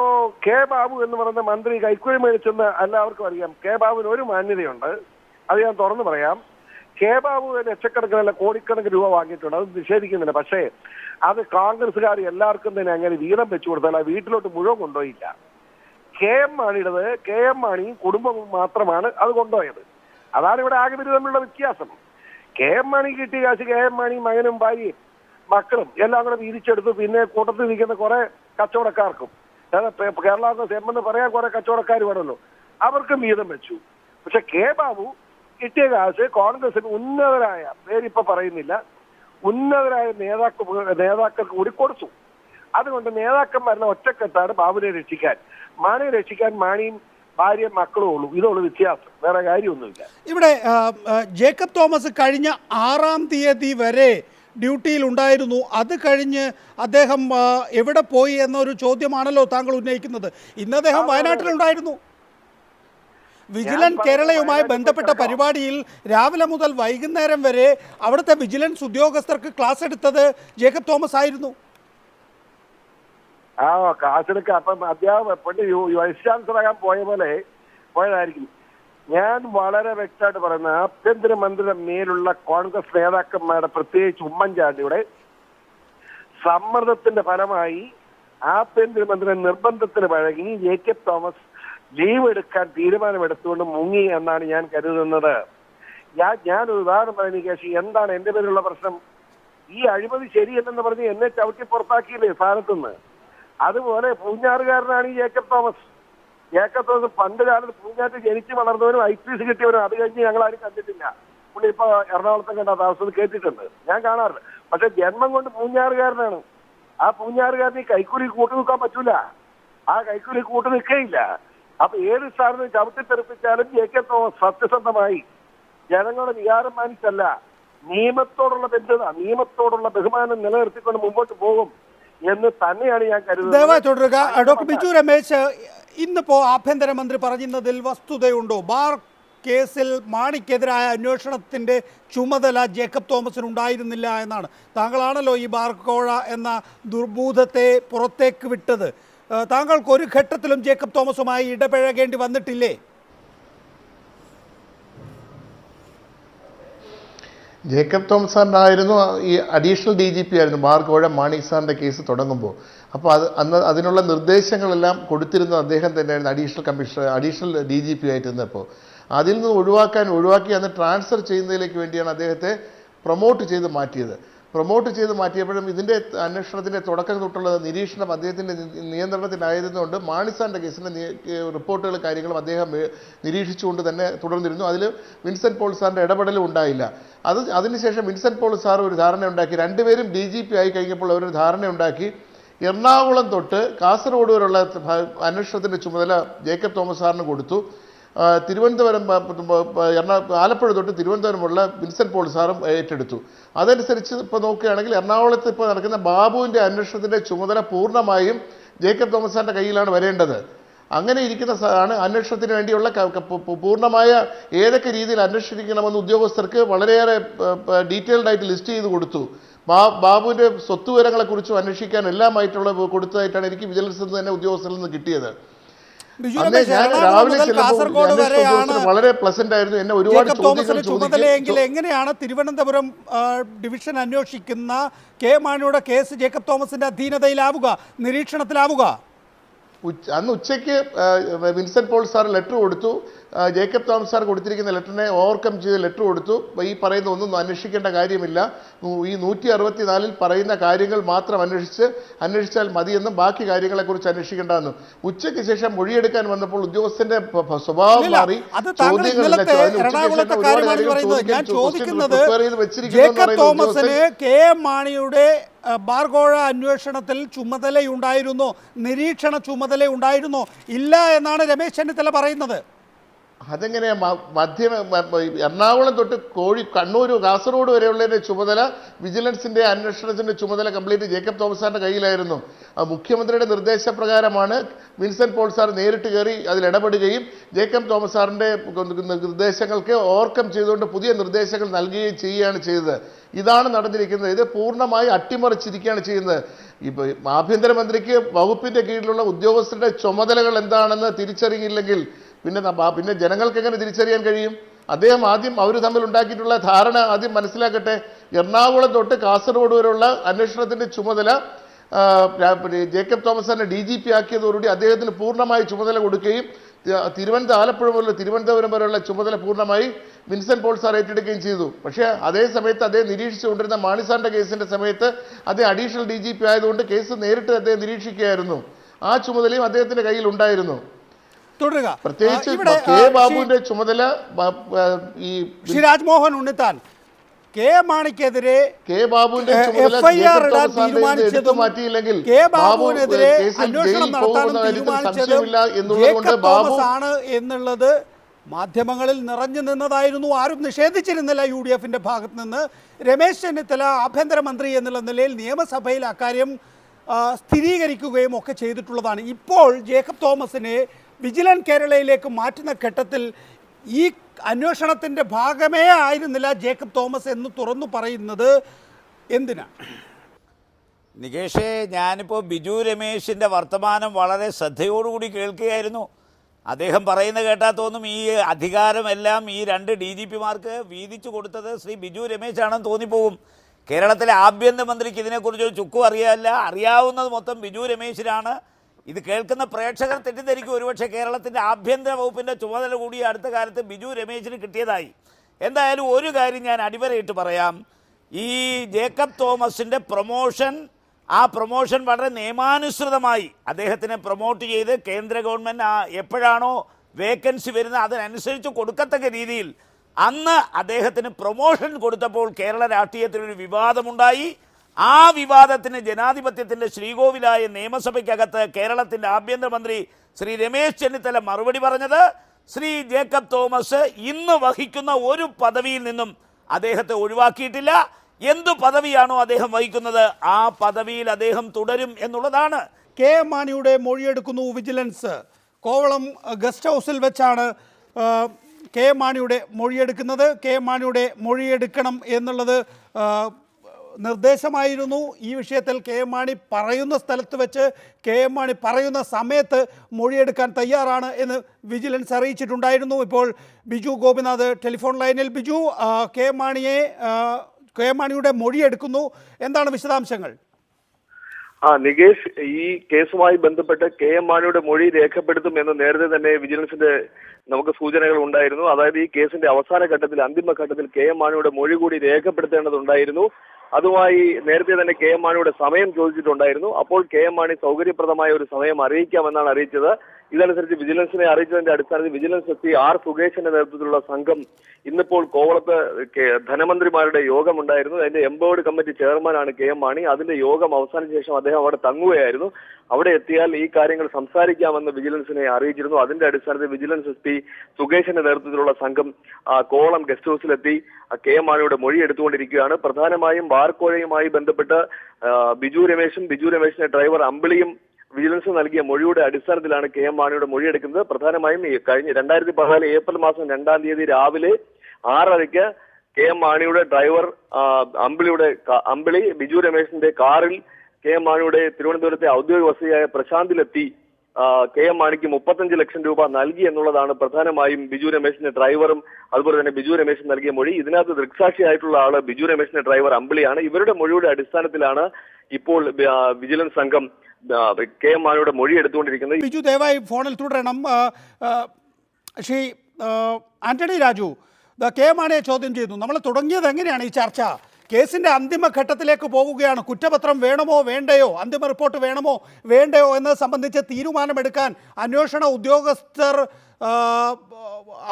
കെ ബാബു എന്ന് പറയുന്ന മന്ത്രി കൈക്കൂലി മേടിച്ചെന്ന് എല്ലാവർക്കും അറിയാം. കെ ബാബുവിന് ഒരു മാന്യതയുണ്ട്. അത് ഞാൻ തുറന്നു പറയാം. കെ ബാബു ലക്ഷക്കണക്കിനല്ല കോടിക്കണക്കിന് രൂപ വാങ്ങിയിട്ടുണ്ട്. അത് നിഷേധിക്കുന്നില്ല. പക്ഷേ അത് കോൺഗ്രസ്സുകാർ എല്ലാവർക്കും തന്നെ അങ്ങനെ വീതം വെച്ചു കൊടുത്താൽ ആ വീട്ടിലോട്ട് മുഴുവൻ കൊണ്ടുപോയില്ല. കെ എം മാണിയുടേത് കെ എം മാണിയും കുടുംബവും മാത്രമാണ് അത് കൊണ്ടുപോയത്. അതാണ് ഇവിടെ ആകെ തമ്മിലുള്ള വ്യത്യാസം. കെ എം മാണി കിട്ടിയ കാശ് കെ എം മാണി മകനും ഭാര്യയും മക്കളും എല്ലാം കൂടെ വീതിച്ചെടുത്തു. പിന്നെ കൂട്ടത്തിൽ നിൽക്കുന്ന കുറെ കച്ചവടക്കാർക്കും. കേരള കോൺഗ്രസ് എം എന്ന് പറയാൻ കുറെ കച്ചവടക്കാർ വേണമല്ലോ. അവർക്കും വീതം വെച്ചു. പക്ഷെ കെ ബാബു കിട്ടിയ കാശ് കോൺഗ്രസിന് ഉന്നതരായ പേരിപ്പോ പറയുന്നില്ല ഉന്നതരായ നേതാക്കൾ നേതാക്കൾക്ക് കൂടി കൊടുത്തു. അതുകൊണ്ട് നേതാക്കന്മാരുടെ ഒറ്റക്കെട്ടാണ് ബാബുനെ രക്ഷിക്കാൻ. മാണിയെ രക്ഷിക്കാൻ മാണിയും ഭാര്യയും മക്കളും ഉള്ളൂ. ഇതുള്ളൂ വ്യത്യാസം. വേറെ കാര്യമൊന്നുമില്ല. ഇവിടെ ജേക്കബ് തോമസ് കഴിഞ്ഞ ആറാം തീയതി വരെ ഡ്യൂട്ടിയിൽ ഉണ്ടായിരുന്നു. അത് കഴിഞ്ഞ് അദ്ദേഹം എവിടെ പോയി എന്നൊരു ചോദ്യമാണല്ലോ താങ്കൾ ഉന്നയിക്കുന്നത്. ഇന്ന് അദ്ദേഹം വയനാട്ടിലുണ്ടായിരുന്നു. വിജിലൻസ് കേരളയുമായി ബന്ധപ്പെട്ട പരിപാടിയിൽ രാവിലെ മുതൽ വൈകുന്നേരം വരെ അവിടുത്തെ വിജിലൻസ് ഉദ്യോഗസ്ഥർക്ക് ക്ലാസ് എടുത്തത് ജേക്കബ് തോമസ് ആയിരുന്നു. ആ ക്ലാസ് എടുക്കാം. അപ്പം അധ്യാപക പണ്ട് വൈസ് പോയ പോലെ പോയതായിരിക്കും. ഞാൻ വളരെ വ്യക്തമായിട്ട് പറയുന്ന ആഭ്യന്തരമന്ത്രിയുടെ മേലുള്ള കോൺഗ്രസ് നേതാക്കന്മാരുടെ പ്രത്യേകിച്ച് ഉമ്മൻചാണ്ടിയുടെ സമ്മർദ്ദത്തിന്റെ ഫലമായി ആഭ്യന്തരമന്ത്രിയുടെ നിർബന്ധത്തിന് വഴങ്ങി കെ തോമസ് ലീവ് എടുക്കാൻ തീരുമാനമെടുത്തുകൊണ്ട് മുങ്ങി എന്നാണ് ഞാൻ കരുതുന്നത്. ഞാൻ ഞാൻ ഒരു ഉദാഹരണം പറയുന്നത് കേശി. എന്താണ് എന്റെ പേരിലുള്ള പ്രശ്നം? ഈ അഴിമതി ശരിയല്ലെന്ന് പറഞ്ഞ് എന്നെ ചവിട്ടി പുറത്താക്കിയില്ലേ സ്ഥാനത്തുനിന്ന്? അതുപോലെ പൂഞ്ഞാറുകാരനാണ് ഈ ജേക്കബ് തോമസ്. ജേക്കബ് തോമസ് പണ്ട് കാലത്ത് പൂഞ്ഞാറ്റ് ജനിച്ച് വളർന്നവനും ഐ പി എസ് കിട്ടിയവനും. അത് കഴിഞ്ഞ് ഞങ്ങൾ ആരും കണ്ടിട്ടില്ല. പുള്ളി ഇപ്പൊ എറണാകുളത്തെ കണ്ട താമസം കേട്ടിട്ടുണ്ട്. ഞാൻ കാണാറില്ല പക്ഷെ ജന്മം കൊണ്ട് പൂഞ്ഞാറുകാരനാണ്. ആ പൂഞ്ഞാറുകാരന് ഈ കൈക്കൂലി കൂട്ടുനിൽക്കാൻ പറ്റൂല. ആ കൈക്കൂലി കൂട്ടു നിൽക്കുകയില്ല അപ്പൊ ഏത് സ്ഥാനത്ത് ചവിട്ടി തെറിപ്പിച്ചാലും കെ തോമസ് സത്യസന്ധമായി. ജനങ്ങളുടെ വികാരം മാനിച്ചല്ല. നിയമത്തോടുള്ള ബന്ധത നിയമത്തോടുള്ള ബഹുമാനം നിലനിർത്തിക്കൊണ്ട് മുമ്പോട്ട് പോകും എന്ന് തന്നെയാണ് ഞാൻ ദയവായി തുടരുക. കരുതുന്നത് ഡോക്ടർ ബിജു രമേശ് ഇന്നിപ്പോ ആഭ്യന്തരമന്ത്രി പറഞ്ഞതിൽ വസ്തുതയുണ്ടോ? ബാർ കേസിൽ മാണിക്കെതിരായ അന്വേഷണത്തിന്റെ ചുമതല ജേക്കബ് തോമസിന് ഉണ്ടായിരുന്നില്ല എന്നാണ്. താങ്കളാണല്ലോ ഈ ബാർക്കോഴ എന്ന ദുർബൂധത്തെ പുറത്തേക്ക് വിട്ടത്. താങ്കൾക്ക് ഒരു ഘട്ടത്തിലും ജേക്കബ് തോമസുമായി ഇടപഴകേണ്ടി വന്നിട്ടില്ലേ? ജേക്കബ് തോമസ് സാറിനായിരുന്നു ഈ അഡീഷണൽ ഡി ജി പി ആയിരുന്നു മാർഗോഴ മാണി സാറിന്റെ കേസ് തുടങ്ങുമ്പോൾ. അപ്പോൾ അത് അന്ന് അതിനുള്ള നിർദ്ദേശങ്ങളെല്ലാം കൊടുത്തിരുന്ന അദ്ദേഹം തന്നെയായിരുന്നു additional commissioner additional D G P ആയിട്ടിരുന്നപ്പോൾ. അതിൽ നിന്ന് ഒഴിവാക്കാൻ ഒഴിവാക്കി അന്ന് ട്രാൻസ്ഫർ ചെയ്യുന്നതിലേക്ക് വേണ്ടിയാണ് അദ്ദേഹത്തെ പ്രൊമോട്ട് ചെയ്ത് മാറ്റിയത്. പ്രൊമോട്ട് ചെയ്ത് മാറ്റിയപ്പോഴും ഇതിന്റെ അന്വേഷണത്തിന്റെ തുടക്കം തൊട്ടുള്ളത് നിരീക്ഷണം അദ്ദേഹത്തിന്റെ നിയന്ത്രണത്തിലായതുകൊണ്ട് മാണിസാറിന്റെ കേസിന്റെ റിപ്പോർട്ടുകൾ കാര്യങ്ങളും അദ്ദേഹം നിരീക്ഷിച്ചുകൊണ്ട് തന്നെ തുടർന്നിരുന്നു. അതിൽ വിൻസെന്റ് പോൾ സാറിന്റെ ഇടപെടലും ഉണ്ടായില്ല. അത് അതിനുശേഷം വിൻസെന്റ് പോൾ സാർ ഒരു ധാരണ ഉണ്ടാക്കി. രണ്ടുപേരും ഡി ജി പി ആയി കഴിഞ്ഞപ്പോൾ അവരൊരു ധാരണ ഉണ്ടാക്കി. എറണാകുളം തൊട്ട് കാസർഗോഡ് വരെയുള്ള അന്വേഷണത്തിന്റെ ചുമതല ജേക്കബ് തോമസ് സാറിന് കൊടുത്തു. തിരുവനന്തപുരം എറണാകുളം ആലപ്പുഴ തൊട്ട് തിരുവനന്തപുരമുള്ള വിൻസെന്റ് പോൾ സാറും ഏറ്റെടുത്തു. അതനുസരിച്ച് ഇപ്പോൾ നോക്കുകയാണെങ്കിൽ എറണാകുളത്ത് ഇപ്പോൾ നടക്കുന്ന ബാബുവിന്റെ അന്വേഷണത്തിന്റെ ചുമതല പൂർണമായും ജേക്കബ് തോമസ് സാറിന്റെ കയ്യിലാണ് വരേണ്ടത്. അങ്ങനെ ഇരിക്കുന്ന ആണ് അന്വേഷണത്തിന് വേണ്ടിയുള്ള പൂർണമായ ഏതൊക്കെ രീതിയിൽ അന്വേഷിക്കണമെന്ന് ഉദ്യോഗസ്ഥർക്ക് വളരെയേറെ ഡീറ്റെയിൽഡ് ആയിട്ട് ലിസ്റ്റ് ചെയ്ത് കൊടുത്തു. ബാ ബാബുവിന്റെ സ്വത്തുവിവരങ്ങളെക്കുറിച്ചും അന്വേഷിക്കാൻ എല്ലാമായിട്ടുള്ള കൊടുത്തതായിട്ടാണ് എനിക്ക് വിജിലൻസിൽ നിന്ന് തന്നെ ഉദ്യോഗസ്ഥരിൽ നിന്ന് കിട്ടിയത്. രാവിലെ കാസർഗോഡ് വരെയാണ് വളരെ പ്ലസന്റ് ആയിരുന്നു. എന്നെ ഒരുപാട് തോമസിന്റെ ചുമതലയെങ്കിൽ എങ്ങനെയാണ് തിരുവനന്തപുരം ഡിവിഷൻ അന്വേഷിക്കുന്ന കെ മാണിയുടെ കേസ് ജേക്കബ് തോമസിന്റെ അധീനതയിലാവുക നിരീക്ഷണത്തിലാവുക? അന്ന് ഉച്ചയ്ക്ക് വിൻസെന്റ് പോൾ സാർ ലെറ്റർ കൊടുത്തു. ജേക്കബ് തോമസ് സാർ കൊടുത്തിരിക്കുന്ന ലെറ്ററിനെ ഓവർകം ചെയ്ത് ലെറ്റർ കൊടുത്തു. ഈ പറയുന്ന ഒന്നും അന്വേഷിക്കേണ്ട കാര്യമില്ല. ഈ നൂറ്റി അറുപത്തിനാലിൽ പറയുന്ന കാര്യങ്ങൾ മാത്രം അന്വേഷിച്ച് അന്വേഷിച്ചാൽ മതിയെന്നും ബാക്കി കാര്യങ്ങളെക്കുറിച്ച് അന്വേഷിക്കേണ്ടതെന്നും. ഉച്ചയ്ക്ക് ശേഷം മൊഴിയെടുക്കാൻ വന്നപ്പോൾ ഉദ്യോഗസ്ഥന്റെ സ്വഭാവം മാറി. തോമസിന് കെ എം മാണിയുടെ ബാർഗോഴ അന്വേഷണത്തിൽ ചുമതലയുണ്ടായിരുന്നോ. നിരീക്ഷണ ചുമതലയുണ്ടായിരുന്നോ. ഇല്ല എന്നാണ് രമേശ് ചെന്നിത്തല പറയുന്നത്. അതെങ്ങനെയാ? മ- മധ്യ എറണാകുളം തൊട്ട് കോഴി കണ്ണൂർ കാസർഗോഡ് വരെയുള്ളതിന്റെ ചുമതല വിജിലൻസിന്റെ അന്വേഷണത്തിന്റെ ചുമതല കംപ്ലീറ്റ് ജേക്കബ് തോമസ് സാറിന്റെ കയ്യിലായിരുന്നു മുഖ്യമന്ത്രിയുടെ നിർദ്ദേശപ്രകാരമാണ് വിൻസെന്റ് പോൾ സാർ നേരിട്ട് കയറി അതിൽ ഇടപെടുകയും ജേക്കബ് തോമസ് സാറിന്റെ നിർദ്ദേശങ്ങൾക്ക് ഓവർകം ചെയ്തുകൊണ്ട് പുതിയ നിർദ്ദേശങ്ങൾ നൽകുകയും ചെയ്യുകയാണ് ചെയ്തത്. ഇതാണ് നടന്നിരിക്കുന്നത്. ഇത് പൂർണമായി അട്ടിമറിച്ചിരിക്കുകയാണ് ചെയ്യുന്നത്. ഇപ്പൊ ആഭ്യന്തരമന്ത്രിക്ക് വകുപ്പിന്റെ കീഴിലുള്ള ഉദ്യോഗസ്ഥരുടെ ചുമതലകൾ എന്താണെന്ന് തിരിച്ചറിയില്ലെങ്കിൽ പിന്നെ പിന്നെ ജനങ്ങൾക്ക് എങ്ങനെ തിരിച്ചറിയാൻ കഴിയും? അദ്ദേഹം ആദ്യം അവർ തമ്മിൽ ഉണ്ടാക്കിയിട്ടുള്ള ധാരണ ആദ്യം മനസ്സിലാക്കട്ടെ. എറണാകുളം തൊട്ട് കാസർഗോഡ് വരെയുള്ള അന്വേഷണത്തിന്റെ ചുമതല ജേക്കബ് തോമസിനെ ഡി ജി പി ആക്കിയതോടുകൂടി അദ്ദേഹത്തിന് പൂർണമായി ചുമതല കൊടുക്കുകയും തിരുവനന്തപുരം ആലപ്പുഴ മുതൽ തിരുവനന്തപുരം വരെയുള്ള ചുമതല പൂർണമായി വിൻസെന്റ് പോൾ സാർ ഏറ്റെടുക്കുകയും ചെയ്തു. പക്ഷേ അതേ സമയത്ത് അദ്ദേഹം നിരീക്ഷിച്ചുകൊണ്ടിരുന്ന മാണിസാറിന്റെ കേസിന്റെ സമയത്ത് അദ്ദേഹം അഡീഷണൽ ഡി ജി പി ആയതുകൊണ്ട് കേസ് നേരിട്ട് അദ്ദേഹം നിരീക്ഷിക്കുകയായിരുന്നു. ആ ചുമതലയും അദ്ദേഹത്തിന്റെ കയ്യിൽ ഉണ്ടായിരുന്നു. തുടരുക. പ്രത്യേകിച്ച് കെ ബാബുവിന്റെ ചുമതല ഈ ശ്രീ രാജ്മോഹൻ ഉണ്ണിത്താൻ കെ മാണിക്കെതിരെ കെ ബാബുവിന്റെ എ- ചുമതല FIR ജേക്കബ് ഇടാൻ തീരുമാനിച്ചതും മാറ്റിയില്ലെങ്കിൽ കെ ബാബു ബാബുവിനെതിരെ അന്വേഷണം നടത്താനും തീരുമാനിച്ചതും ജേക്കബ് തോമസ് ആണ് എന്നുള്ളത് മാധ്യമങ്ങളിൽ നിറഞ്ഞു നിന്നതായിരുന്നു. ആരും നിഷേധിച്ചിരുന്നില്ല യു ഡി എഫിന്റെ ഭാഗത്ത് നിന്ന് രമേശ് ചെന്നിത്തല ആഭ്യന്തരമന്ത്രി എന്നുള്ള നിലയിൽ നിയമസഭയിൽ അക്കാര്യം സ്ഥിരീകരിക്കുകയും ഒക്കെ ചെയ്തിട്ടുള്ളതാണ്. ഇപ്പോൾ ജേക്കബ് തോമസിനെ വിജിലൻ കേരളയിലേക്ക് മാറ്റുന്ന ഘട്ടത്തിൽ ഈ അന്വേഷണത്തിന്റെ ഭാഗമേ ആയിരുന്നില്ല ജേക്കബ് തോമസ് എന്ന് തുറന്നു പറയുന്നത് എന്തിനാണ്? നികേഷേ ഞാനിപ്പോൾ ബിജു രമേശിന്റെ വർത്തമാനം വളരെ ശ്രദ്ധയോടുകൂടി കേൾക്കുകയായിരുന്നു. അദ്ദേഹം പറയുന്ന കേട്ടാൽ തോന്നും ഈ അധികാരമെല്ലാം ഈ രണ്ട് ഡി ജി പിമാർക്ക് വീതിച്ചു കൊടുത്തത് ശ്രീ ബിജു രമേശാണെന്ന് തോന്നിപ്പോകും. കേരളത്തിലെ ആഭ്യന്തരമന്ത്രിക്ക് ഇതിനെക്കുറിച്ച് ഒരു ചുക്കും അറിയാല്ല. അറിയാവുന്നത് മൊത്തം ബിജു രമേശിനാണ്. ഇത് കേൾക്കുന്ന പ്രേക്ഷകർ തെറ്റിദ്ധരിക്കും. ഒരുപക്ഷെ കേരളത്തിന്റെ ആഭ്യന്തര വകുപ്പിന്റെ ചുമതല കൂടി അടുത്ത കാലത്ത് ബിജു രമേശിന് കിട്ടിയതായി. എന്തായാലും ഒരു കാര്യം ഞാൻ അടിവരയിട്ട് പറയാം. ഈ ജേക്കബ് തോമസിന്റെ പ്രൊമോഷൻ ആ പ്രൊമോഷൻ വളരെ നിയമാനുസൃതമായി അദ്ദേഹത്തിനെ പ്രൊമോട്ട് ചെയ്ത് കേന്ദ്ര ഗവൺമെന്റ് എപ്പോഴാണോ വേക്കൻസി വരുന്നത് അതിനനുസരിച്ച് കൊടുക്കത്തക്ക രീതിയിൽ അന്ന് അദ്ദേഹത്തിന് പ്രൊമോഷൻ കൊടുത്തപ്പോൾ കേരള രാഷ്ട്രീയത്തിൽ ഒരു വിവാദമുണ്ടായി. ആ വിവാദത്തിന് ജനാധിപത്യത്തിന്റെ ശ്രീകോവിലായ നിയമസഭയ്ക്കകത്ത് കേരളത്തിന്റെ ആഭ്യന്തരമന്ത്രി ശ്രീ രമേശ് ചെന്നിത്തല മറുപടി പറഞ്ഞത് ശ്രീ ജേക്കബ് തോമസ് ഇന്ന് വഹിക്കുന്ന ഒരു പദവിയിൽ നിന്നും അദ്ദേഹത്തെ ഒഴിവാക്കിയിട്ടില്ല. എന്തു പദവിയാണോ അദ്ദേഹം വഹിക്കുന്നത്? ആ പദവിയിൽ അദ്ദേഹം തുടരും എന്നുള്ളതാണ്. കെ എം മാണിയുടെ മൊഴിയെടുക്കുന്നു വിജിലൻസ്. കോവളം ഗസ്റ്റ് ഹൗസിൽ വെച്ചാണ് കെ എം മാണിയുടെ മൊഴിയെടുക്കുന്നത്. കെ എം മാണിയുടെ മൊഴിയെടുക്കണം എന്നുള്ളത് നിർദ്ദേശമായിരുന്നു ഈ വിഷയത്തിൽ കെ എം മാണി പറയുന്ന സ്ഥലത്ത് വെച്ച് കെ എം മാണി പറയുന്ന സമയത്ത് മൊഴിയെടുക്കാൻ തയ്യാറാണ് എന്ന് വിജിലൻസ് അറിയിച്ചിട്ടുണ്ടായിരുന്നു. ഇപ്പോൾ ബിജു ഗോപിനാഥ് ടെലിഫോൺ ലൈനിൽ. ബിജു കെ എം മാണിയെ കെ എം മാണിയുടെ മൊഴിയെടുക്കുന്നു. എന്താണ് വിശദാംശങ്ങൾ? ആ നികേഷ് ഈ കേസുമായി ബന്ധപ്പെട്ട് കെ എം മാണിയുടെ മൊഴി രേഖപ്പെടുത്തും എന്ന് നേരത്തെ തന്നെ വിജിലൻസിന്റെ നമുക്ക് സൂചനകൾ ഉണ്ടായിരുന്നു. അതായത് ഈ കേസിന്റെ അവസാന ഘട്ടത്തിൽ അന്തിമ ഘട്ടത്തിൽ കെ എം മാണിയുടെ മൊഴി കൂടി രേഖപ്പെടുത്തേണ്ടതുണ്ടായിരുന്നു. അതുമായി നേരത്തെ തന്നെ കെ എം മാണിയുടെ സമയം ചോദിച്ചിട്ടുണ്ടായിരുന്നു. അപ്പോൾ കെ എം മാണി സൗകര്യപ്രദമായ ഒരു സമയം അറിയിക്കാമെന്നാണ് അറിയിച്ചത്. ഇതനുസരിച്ച് വിജിലൻസിനെ അറിയിച്ചതിന്റെ അടിസ്ഥാനത്തിൽ വിജിലൻസ് എത്തി ആർ സുകേഷിന്റെ നേതൃത്വത്തിലുള്ള സംഘം ഇന്നിപ്പോൾ കോവളത്ത് ധനമന്ത്രിമാരുടെ യോഗമുണ്ടായിരുന്നു. അതിന്റെ എംബോർഡ് കമ്മിറ്റി ചെയർമാനാണ് കെ എം മാണി. അതിന്റെ യോഗം അവസാനിച്ച ശേഷം അദ്ദേഹം അവിടെ തങ്ങുകയായിരുന്നു. അവിടെ എത്തിയാൽ ഈ കാര്യങ്ങൾ സംസാരിക്കാമെന്ന് വിജിലൻസിനെ അറിയിച്ചിരുന്നു. അതിന്റെ അടിസ്ഥാനത്തിൽ വിജിലൻസ് എസ് പി സുകേഷിന്റെ നേതൃത്വത്തിലുള്ള സംഘം കോവളം ഗസ്റ്റ് ഹൗസിലെത്തി. കെ എം മാണിയുടെ മൊഴി എടുത്തുകൊണ്ടിരിക്കുകയാണ്. പ്രധാനമായും ബാർക്കോഴയുമായി ബന്ധപ്പെട്ട് ബിജു രമേശും ബിജു രമേശിന്റെ ഡ്രൈവർ അമ്പിളിയും വിജിലൻസ് നൽകിയ മൊഴിയുടെ അടിസ്ഥാനത്തിലാണ് കെ എം മാണിയുടെ മൊഴിയെടുക്കുന്നത്. പ്രധാനമായും കഴിഞ്ഞ രണ്ടായിരത്തി പതിനാല് ഏപ്രിൽ മാസം രണ്ടാം തീയതി രാവിലെ ആറരയ്ക്ക് കെ എം മാണിയുടെ ഡ്രൈവർ അമ്പിളിയുടെ അമ്പിളി ബിജു രമേശിന്റെ കാറിൽ കെ എം മാണിയുടെ തിരുവനന്തപുരത്തെ ഔദ്യോഗിക വസതിയായ പ്രശാന്തിലെത്തി കെ എം മാണിക്ക് മുപ്പത്തഞ്ച് ലക്ഷം രൂപ നൽകി എന്നുള്ളതാണ് പ്രധാനമായും ബിജു രമേശിന്റെ ഡ്രൈവറും അതുപോലെ തന്നെ ബിജു രമേശൻ നൽകിയ മൊഴി. ഇതിനകത്ത് ദൃക്സാക്ഷിയായിട്ടുള്ള ആൾ ബിജു രമേശിന്റെ ഡ്രൈവർ അമ്പിളിയാണ്. ഇവരുടെ മൊഴിയുടെ അടിസ്ഥാനത്തിലാണ് ഇപ്പോൾ വിജിലൻസ് സംഘം കെ എം മാണിയുടെ മൊഴി എടുത്തുകൊണ്ടിരിക്കുന്നത് ബിജു ദയവായി ഫോണിൽ തുടരണം. ശ്രീ ആന്റണി രാജു കെ കെ മാണിയെ ചോദ്യം ചെയ്യുന്നു. നമ്മൾ തുടങ്ങിയത് എങ്ങനെയാണ് ഈ ചർച്ച? കേസിന്റെ അന്തിമ ഘട്ടത്തിലേക്ക് പോവുകയാണ്. കുറ്റപത്രം വേണമോ വേണ്ടയോ? അന്തിമ റിപ്പോർട്ട് വേണമോ വേണ്ടയോ എന്നത് സംബന്ധിച്ച് തീരുമാനമെടുക്കാൻ അന്വേഷണ ഉദ്യോഗസ്ഥർ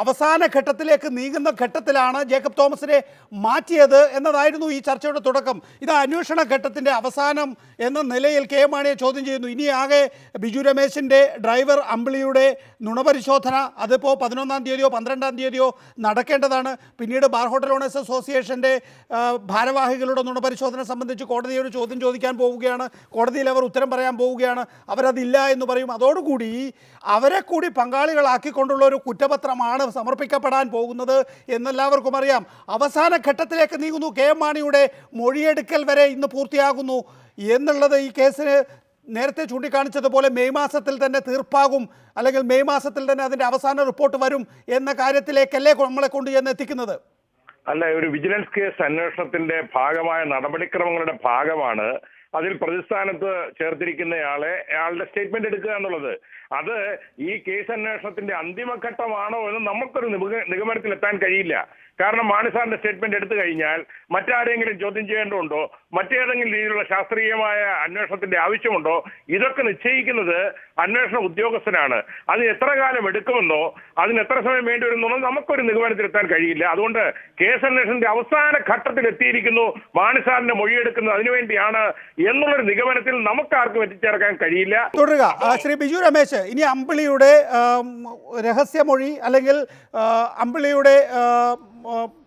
അവസാന ഘട്ടത്തിലേക്ക് നീങ്ങുന്ന ഘട്ടത്തിലാണ് ജേക്കബ് തോമസിനെ മാറ്റിയത് എന്നതായിരുന്നു ഈ ചർച്ചയുടെ തുടക്കം. ഇത് അന്വേഷണ ഘട്ടത്തിന്റെ അവസാനം എന്ന നിലയിൽ കെ മാണിയെ ചോദ്യം ചെയ്യുന്നു. ഇനി ആകെ ബിജു രമേശിന്റെ ഡ്രൈവർ അമ്പിളിയുടെ നുണപരിശോധന അതിപ്പോൾ പതിനൊന്നാം തീയതിയോ പന്ത്രണ്ടാം തീയതിയോ നടക്കേണ്ടതാണ്. പിന്നീട് ബാർ ഹോട്ടൽ ഓണേഴ്സ് അസോസിയേഷന്റെ ഭാരവാഹികളുടെ നുണപരിശോധന സംബന്ധിച്ച് കോടതിയോട് ചോദ്യം ചോദിക്കാൻ പോവുകയാണ്. കോടതിയിൽ അവർ ഉത്തരം പറയാൻ പോവുകയാണ്. അവരതില്ല എന്ന് പറയും. അതോടുകൂടി അവരെ കൂടി പങ്കാളികളാക്കിക്കൊണ്ടുള്ള ഒരു കുറ്റപത്രമാണ് സമർപ്പിക്കപ്പെടാൻ പോകുന്നത് എന്നെല്ലാവർക്കും അറിയാം. അവസാന ഘട്ടത്തിലേക്ക് നീങ്ങുന്നു. കെ എം മാണിയുടെ മൊഴിയെടുക്കൽ വരെ ഇന്ന് പൂർത്തിയാകുന്നു. എന്നുള്ളത് ഈ കേസിന് നേരത്തെ ചൂണ്ടിക്കാണിച്ചതുപോലെ മെയ് മാസത്തിൽ തന്നെ തീർപ്പാകും. അല്ലെങ്കിൽ മെയ് മാസത്തിൽ തന്നെ അതിന്റെ അവസാന റിപ്പോർട്ട് വരും എന്ന കാര്യത്തിലേക്കല്ലേ നമ്മളെ കൊണ്ട് ചെന്ന് എത്തിക്കുന്നത്? അല്ല ഒരു വിജിലൻസ് കേസ് അന്വേഷണത്തിന്റെ ഭാഗമായ നടപടിക്രമങ്ങളുടെ ഭാഗമാണ് അതിൽ പ്രതിസ്ഥാനത്ത് ചേർത്തിരിക്കുന്നയാളെ അയാളുടെ സ്റ്റേറ്റ്മെന്റ് എടുക്കുക എന്നുള്ളത്. അത് ഈ കേസ് അന്വേഷണത്തിന്റെ അന്തിമഘട്ടമാണോ എന്ന് നമുക്കൊരു നിഗമനത്തിലെത്താൻ കഴിയില്ല. കാരണം മാണിസാറിന്റെ സ്റ്റേറ്റ്മെന്റ് എടുത്തു കഴിഞ്ഞാൽ മറ്റാരെങ്കിലും ചോദ്യം ചെയ്യേണ്ടതുണ്ടോ? മറ്റേതെങ്കിലും രീതിയിലുള്ള ശാസ്ത്രീയമായ അന്വേഷണത്തിന്റെ ആവശ്യമുണ്ടോ? ഇതൊക്കെ നിശ്ചയിക്കുന്നത് അന്വേഷണ ഉദ്യോഗസ്ഥനാണ്. അത് എത്ര കാലം എടുക്കുമെന്നോ അതിന് എത്ര സമയം വേണ്ടി വരുമെന്നോ നമുക്കൊരു നിഗമനത്തിലെത്താൻ കഴിയില്ല. അതുകൊണ്ട് കേസ് അന്വേഷണത്തിന്റെ അവസാന ഘട്ടത്തിൽ എത്തിയിരിക്കുന്നു മാണിസാറിന്റെ മൊഴിയെടുക്കുന്നത് അതിനുവേണ്ടിയാണ് എന്നുള്ളൊരു നിഗമനത്തിൽ നമുക്ക് ആർക്കും എത്തിച്ചേർക്കാൻ കഴിയില്ല. തുടരുക. ശ്രീ ബിജു രമേശ് ഇനി അമ്പിളിയുടെ രഹസ്യമൊഴി അല്ലെങ്കിൽ അമ്പിളിയുടെ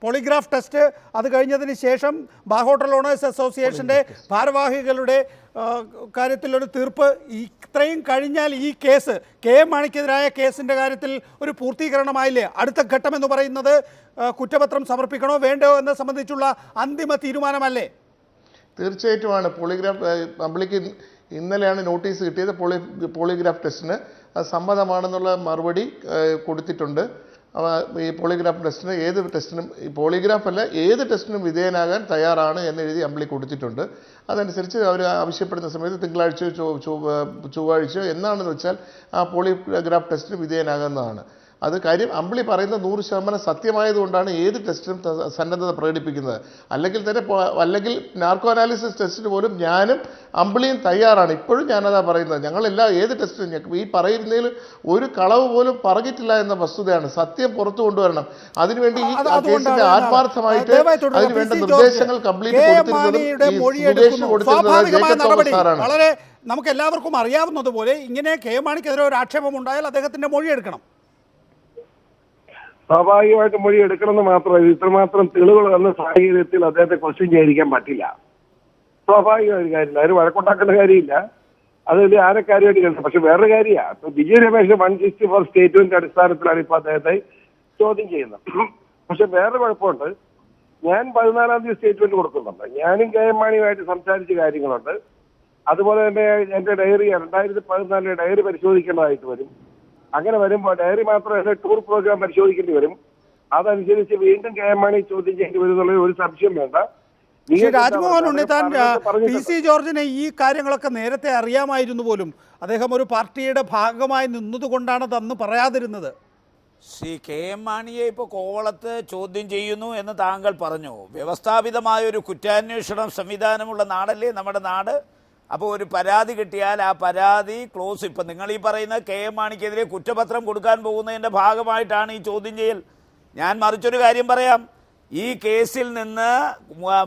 പോളിഗ്രാഫ് ടെസ്റ്റ് അത് കഴിഞ്ഞതിന് ശേഷം ബാർ ഹോട്ടൽ ഓണേഴ്സ് അസോസിയേഷന്റെ ഭാരവാഹികളുടെ കാര്യത്തിലൊരു തീർപ്പ്. ഇത്രയും കഴിഞ്ഞാൽ ഈ കേസ് കെ എം മാണിക്കെതിരായ കേസിന്റെ കാര്യത്തിൽ ഒരു പൂർത്തീകരണമായില്ലേ? അടുത്ത ഘട്ടം എന്ന് പറയുന്നത് കുറ്റപത്രം സമർപ്പിക്കണോ വേണ്ടോ എന്നത് സംബന്ധിച്ചുള്ള അന്തിമ തീരുമാനമല്ലേ? തീർച്ചയായിട്ടുമാണ് പോളിഗ്രാഫ് പബ്ലിക്ക് ഇന്നലെയാണ് നോട്ടീസ് കിട്ടിയത്. പോളി പോളിഗ്രാഫ് ടെസ്റ്റിന് സമ്മതമാണെന്നുള്ള മറുപടി കൊടുത്തിട്ടുണ്ട്. ഈ പോളിഗ്രാഫ് ടെസ്റ്റിന് ഏത് ടെസ്റ്റിനും ഈ പോളിഗ്രാഫ് അല്ല ഏത് ടെസ്റ്റിനും വിധേയനാകാൻ തയ്യാറാണ് എന്ന് എഴുതി അമ്പിളി കൊടുത്തിട്ടുണ്ട്. അതനുസരിച്ച് അവർ ആവശ്യപ്പെടുന്ന സമയത്ത് തിങ്കളാഴ്ചയോ ചൊവ്വ ചൊവ്വ ചൊവ്വാഴ്ചയോ എന്നാണെന്ന് വെച്ചാൽ ആ പോളിഗ്രാഫ് ടെസ്റ്റിന് വിധേയനാകുന്നതാണ്. അത് കാര്യം അമ്പിളി പറയുന്ന നൂറ് ശതമാനം സത്യമായതുകൊണ്ടാണ് ഏത് ടെസ്റ്റിനും സന്നദ്ധത പ്രകടിപ്പിക്കുന്നത്. അല്ലെങ്കിൽ തന്നെ അല്ലെങ്കിൽ നാർക്കോ അനാലിസിസ് ടെസ്റ്റിന് പോലും ഞാനും അമ്പിളിയും തയ്യാറാണ്. ഇപ്പോഴും ഞാനതാ പറയുന്നത്. ഞങ്ങളെല്ലാ ഏത് ടെസ്റ്റിനും ഈ പറയുന്നതിൽ ഒരു കളവ് പോലും പറഞ്ഞിട്ടില്ല എന്ന വസ്തുതയാണ്. സത്യം പുറത്തു കൊണ്ടുവരണം. അതിനുവേണ്ടി ഈ കേസിന്റെ ആത്മാർത്ഥമായിട്ട് അതിനുവേണ്ട അതിന് വേണ്ട നിർദ്ദേശങ്ങൾ കംപ്ലീറ്റ്. കൊടുത്തിരുന്നതും വളരെ നമുക്ക് എല്ലാവർക്കും അറിയാവുന്നതുപോലെ ഇങ്ങനെ കെ മാണിക്കെതിരെ ഒരു ആക്ഷേപം ഉണ്ടായാൽ അദ്ദേഹത്തിന്റെ മൊഴി എടുക്കണം. സ്വാഭാവികമായിട്ട് മൊഴി എടുക്കണമെന്ന് മാത്രമല്ല ഇത്രമാത്രം തെളിവുകൾ വന്ന സാഹചര്യത്തിൽ അദ്ദേഹത്തെ ക്വസ്റ്റ്യൻ ചെയ്തിരിക്കാൻ പറ്റില്ല. സ്വാഭാവികമായൊരു കാര്യമില്ല. അതിന് വഴക്കുണ്ടാക്കേണ്ട കാര്യമില്ല. അത് വലിയ ആരക്കാര്യമായിട്ട് കേട്ടു പക്ഷെ വേറൊരു കാര്യമാണ് ഇപ്പൊ Biju Ramesh one sixty four statement അടിസ്ഥാനത്തിലാണ് ഇപ്പൊ അദ്ദേഹത്തെ ചോദ്യം ചെയ്യുന്നത്. പക്ഷെ വേറെ കുഴപ്പമുണ്ട് ഞാൻ പതിനാലാം തീയതി സ്റ്റേറ്റ്മെന്റ് കൊടുക്കുന്നുണ്ട്. ഞാനും കെ എം മാണിയുമായിട്ട് സംസാരിച്ച കാര്യങ്ങളുണ്ട്. അതുപോലെ തന്നെ എന്റെ ഡയറി രണ്ടായിരത്തി പതിനാലിലെ ഡയറി പരിശോധിക്കേണ്ടതായിട്ട് വരും. അങ്ങനെ വരുമ്പോൾ ഡയറി മാത്രമല്ല ടൂർ പ്രോഗ്രാം പരിശോധിക്കേണ്ടി വരും. അതനുസരിച്ച് വീണ്ടും കെ എം മാണി ചോദ്യം ചെയ്യേണ്ടി വരും എന്നുള്ള ഒരു സംശയം വേണ്ട. ശ്രീ രാജ്മോഹൻ ഉണ്ണിത്താൻ പി സി ജോർജിനെ ഈ കാര്യങ്ങളൊക്കെ നേരത്തെ അറിയാമായിരുന്നു പോലും. അദ്ദേഹം ഒരു പാർട്ടിയുടെ ഭാഗമായി നിന്നതുകൊണ്ടാണ് അന്ന് പറയാതിരുന്നത്. ശ്രീ കെ എം മാണിയെ ഇപ്പോൾ കോവളത്ത് ചോദ്യം ചെയ്യുന്നു എന്ന് താങ്കൾ പറഞ്ഞു. വ്യവസ്ഥാപിതമായ ഒരു കുറ്റാന്വേഷണം സംവിധാനമുള്ള നാടല്ലേ നമ്മുടെ നാട്? അപ്പോൾ ഒരു പരാതി കിട്ടിയാൽ ആ പരാതി ക്ലോസ് ഇപ്പം നിങ്ങൾ ഈ പറയുന്ന കെ എം മാണിക്കെതിരെ കുറ്റപത്രം കൊടുക്കാൻ പോകുന്നതിന്റെ ഭാഗമായിട്ടാണ് ഈ ചോദ്യം ചെയ്യൽ. ഞാൻ മറിച്ചൊരു കാര്യം പറയാം. ഈ കേസിൽ നിന്ന്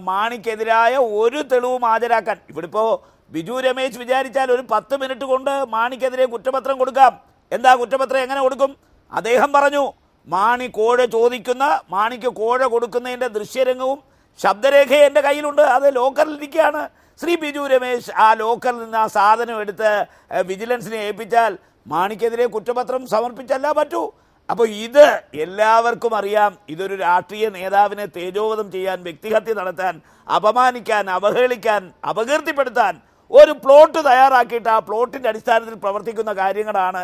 മാണിക്കെതിരായ ഒരു തെളിവും ഹാജരാക്കാൻ. ഇവിടെ ഇപ്പോൾ ബിജു രമേശ് വിചാരിച്ചാൽ ഒരു പത്ത് മിനിറ്റ് കൊണ്ട് മാണിക്കെതിരെ കുറ്റപത്രം കൊടുക്കാം. എന്താ കുറ്റപത്രം എങ്ങനെ കൊടുക്കും? അദ്ദേഹം പറഞ്ഞു മാണി കോഴ ചോദിക്കുന്ന മാണിക്ക് കോഴ കൊടുക്കുന്നതിന്റെ ദൃശ്യരംഗവും ശബ്ദരേഖയും എന്റെ കയ്യിലുണ്ട്. അത് ലോക്കറിലിരിക്കുകയാണ്. ശ്രീ ബിജു രമേശ് ആ ലോക്കറിൽ നിന്ന് ആ സാധനം എടുത്ത് വിജിലൻസിനെ ഏൽപ്പിച്ചാൽ മാണിക്കെതിരെ കുറ്റപത്രം സമർപ്പിച്ചല്ല പറ്റൂ അപ്പോൾ ഇത് എല്ലാവർക്കും അറിയാം. ഇതൊരു രാഷ്ട്രീയ നേതാവിനെ തേജോവധം ചെയ്യാൻ വ്യക്തിഹത്യ നടത്താൻ അപമാനിക്കാൻ അവഹേളിക്കാൻ അപകീർത്തിപ്പെടുത്താൻ ഒരു പ്ലോട്ട് തയ്യാറാക്കിയിട്ട് ആ പ്ലോട്ടിന്റെ അടിസ്ഥാനത്തിൽ പ്രവർത്തിക്കുന്ന കാര്യങ്ങളാണ്.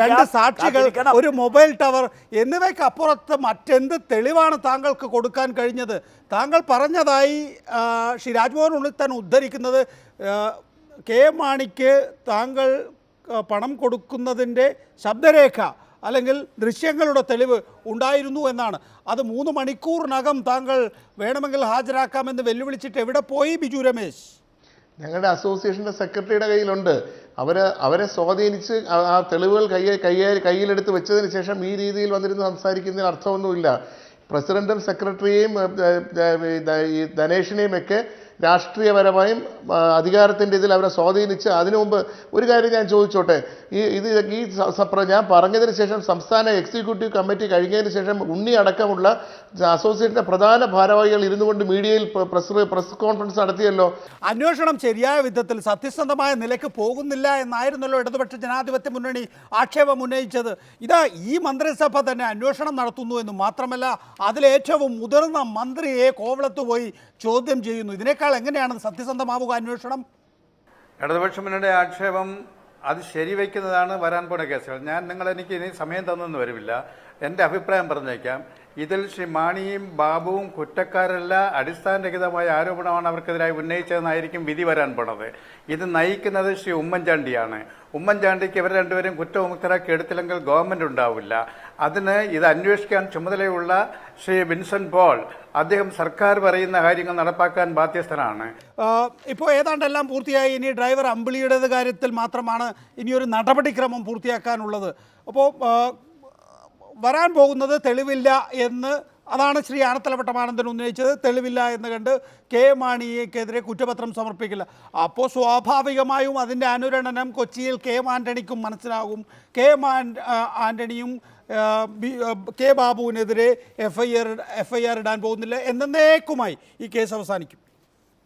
രണ്ട് സാക്ഷികൾ ഒരു മൊബൈൽ ടവർ എന്നിവയ്ക്ക് അപ്പുറത്ത് മറ്റെന്ത് തെളിവാണ് താങ്കൾക്ക് കൊടുക്കാൻ കഴിഞ്ഞത്? താങ്കൾ പറഞ്ഞതായി ശ്രീ രാജ്മോഹൻ ഉണ്ണിത്താൻ ഉദ്ധരിക്കുന്നത് കെ എം മാണിക്ക് താങ്കൾ പണം കൊടുക്കുന്നതിന്റെ ശബ്ദരേഖ. അല്ലെങ്കിൽ ദൃശ്യങ്ങളുടെ തെളിവ് ഉണ്ടായിരുന്നു എന്നാണ്. അത് മൂന്ന് മണിക്കൂറിനകം താങ്കൾ വേണമെങ്കിൽ ഹാജരാക്കാമെന്ന് വെല്ലുവിളിച്ചിട്ട് എവിടെ പോയി ബിജു രമേശ്? ഞങ്ങളുടെ അസോസിയേഷന്റെ സെക്രട്ടറിയുടെ കയ്യിലുണ്ട്. അവർ അവരെ സ്വാധീനിച്ച് ആ- തെളിവുകൾ കൈ കൈ കയ്യിലെടുത്ത് വെച്ചതിന് ശേഷം ഈ രീതിയിൽ വന്നിരുന്ന് സംസാരിക്കുന്നതിന് അർത്ഥമൊന്നുമില്ല. പ്രസിഡന്റും സെക്രട്ടറിയെയും ധനേഷിനെയും ഒക്കെ രാഷ്ട്രീയപരമായും അധികാരത്തിന്റെ ഇതിൽ അവരെ സ്വാധീനിച്ച് അതിനു മുമ്പ് ഒരു കാര്യം ഞാൻ ചോദിച്ചോട്ടെ? ഈ ഇത് ഈ ഞാൻ പറഞ്ഞതിന് ശേഷം സംസ്ഥാന എക്സിക്യൂട്ടീവ് കമ്മിറ്റി കഴിഞ്ഞതിന് ശേഷം ഉണ്ണി അടക്കമുള്ള അസോസിയേഷന്റെ പ്രധാന ഭാരവാഹികൾ ഇരുന്നു കൊണ്ട് മീഡിയയിൽ പ്ര- പ്രസ് പ്രസ് കോൺഫറൻസ് നടത്തിയല്ലോ. അന്വേഷണം ശരിയായ വിധത്തിൽ സത്യസന്ധമായ നിലയ്ക്ക് പോകുന്നില്ല എന്നായിരുന്നല്ലോ ഇടതുപക്ഷ ജനാധിപത്യ മുന്നണി ആക്ഷേപം ഉന്നയിച്ചത്. ഇതാ ഈ മന്ത്രിസഭ തന്നെ അന്വേഷണം നടത്തുന്നു എന്ന് മാത്രമല്ല അതിലേറ്റവും മുതിർന്ന മന്ത്രിയെ കോവളത്ത് പോയി ചോദ്യം ചെയ്യുന്നു. ഇതിനേക്കാൾ എങ്ങനെയാണ് സത്യസന്ധമാവുക അന്വേഷണം? ഇടതുപക്ഷ മുന്നണിയുടെ ആക്ഷേപം അത് ശരിവയ്ക്കുന്നതാണ് വരാൻ പോണ കേസുകൾ. ഞാൻ നിങ്ങൾ എനിക്ക് ഇനി സമയം തന്നെന്ന് വരില്ല. എന്റെ അഭിപ്രായം പറഞ്ഞേക്കാം. ഇതിൽ ശ്രീ മാണിയും ബാബുവും കുറ്റക്കാരല്ല അടിസ്ഥാനരഹിതമായ ആരോപണമാണ് അവർക്കെതിരായി ഉന്നയിച്ചതെന്നായിരിക്കും വിധി വരാൻ പോണത്. ഇത് നയിക്കുന്നത് ശ്രീ ഉമ്മൻചാണ്ടിയാണ്. ഉമ്മൻചാണ്ടിക്ക് ഇവർ രണ്ടുപേരും കുറ്റവിമുക്തരാക്കി എടുത്തില്ലെങ്കിൽ ഗവൺമെന്റ് ഉണ്ടാവില്ല. അതിന് ഇത് അന്വേഷിക്കാൻ ചുമതലയുള്ള ശ്രീ വിൻസെന്റ് പോൾ അദ്ദേഹം സർക്കാർ പറയുന്ന കാര്യങ്ങൾ നടപ്പാക്കാൻ ബാധ്യസ്ഥനാണ്. ഇപ്പോൾ ഏതാണ്ടെല്ലാം പൂർത്തിയായി? ഇനി ഡ്രൈവർ അമ്പിളിയുടെ കാര്യത്തിൽ മാത്രമാണ് ഇനിയൊരു നടപടിക്രമം പൂർത്തിയാക്കാനുള്ളത്. അപ്പോൾ വരാൻ പോകുന്നത് തെളിവില്ല എന്ന് അതാണ് ശ്രീ ആനത്തലവട്ടമാനന്ദൻ ഉന്നയിച്ചത്. തെളിവില്ല എന്ന് കണ്ട് കെ മാണിയെക്കെതിരെ കുറ്റപത്രം സമർപ്പിക്കില്ല. അപ്പോൾ സ്വാഭാവികമായും അതിന്റെ അനുരണനം കൊച്ചിയിൽ കെ എം ആന്റണിക്കും മനസ്സിലാകും. കെ മാൻ ആൻ- ആന്റണിയും K ബാബുവിനെതിരെ F I R F I R ഇടാൻ പോകുന്നില്ല എന്നേക്കുമായി ഈ കേസ് അവസാനിക്കും.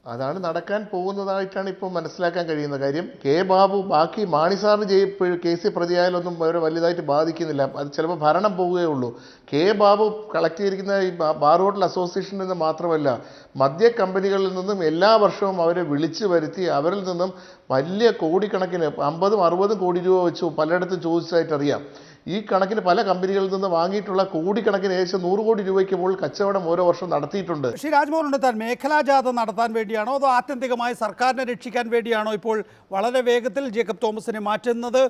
അതാണ് നടക്കാൻ പോകുന്നതായിട്ടാണ് ഇപ്പോൾ മനസ്സിലാക്കാൻ കഴിയുന്ന കാര്യം. കെ ബാബു ബാക്കി മാണി സാറിന് ചെയ്യ കേസിൽ പ്രതിയായാലൊന്നും അവരെ വലുതായിട്ട് ബാധിക്കുന്നില്ല. അത് ചിലപ്പോൾ ഭരണം പോവുകയേ ഉള്ളൂ. കെ ബാബു കളക്ട് ചെയ്തിരിക്കുന്ന ഈ ബാർ ഹോട്ടൽ അസോസിയേഷനിൽ നിന്ന് മാത്രമല്ല മദ്യ കമ്പനികളിൽ നിന്നും എല്ലാ വർഷവും അവരെ വിളിച്ചു വരുത്തി അവരിൽ നിന്നും വലിയ കോടിക്കണക്കിന് അമ്പതും അറുപതും കോടി രൂപ വെച്ചു പലയിടത്തും ചോദിച്ചതായിട്ടറിയാം. ഈ കണക്കിന് പല കമ്പനികളിൽ നിന്ന് വാങ്ങിയിട്ടുള്ള കോടിക്കണക്കിന് ഏകദേശം നൂറ് കോടി രൂപയ്ക്ക് മുകളിൽ കച്ചവടം ഓരോ വർഷം നടത്തിയിട്ടുണ്ട്. ശ്രീ രാജ്മോഹൻ ഉണ്ടെത്താൻ മേഖലാ ജാഥ നടത്താൻ വേണ്ടിയാണോ അതോ ആത്യന്തികമായി സർക്കാരിനെ രക്ഷിക്കാൻ വേണ്ടിയാണോ ഇപ്പോൾ വളരെ വേഗത്തിൽ ജേക്കബ് തോമസിനെ മാറ്റുന്നത്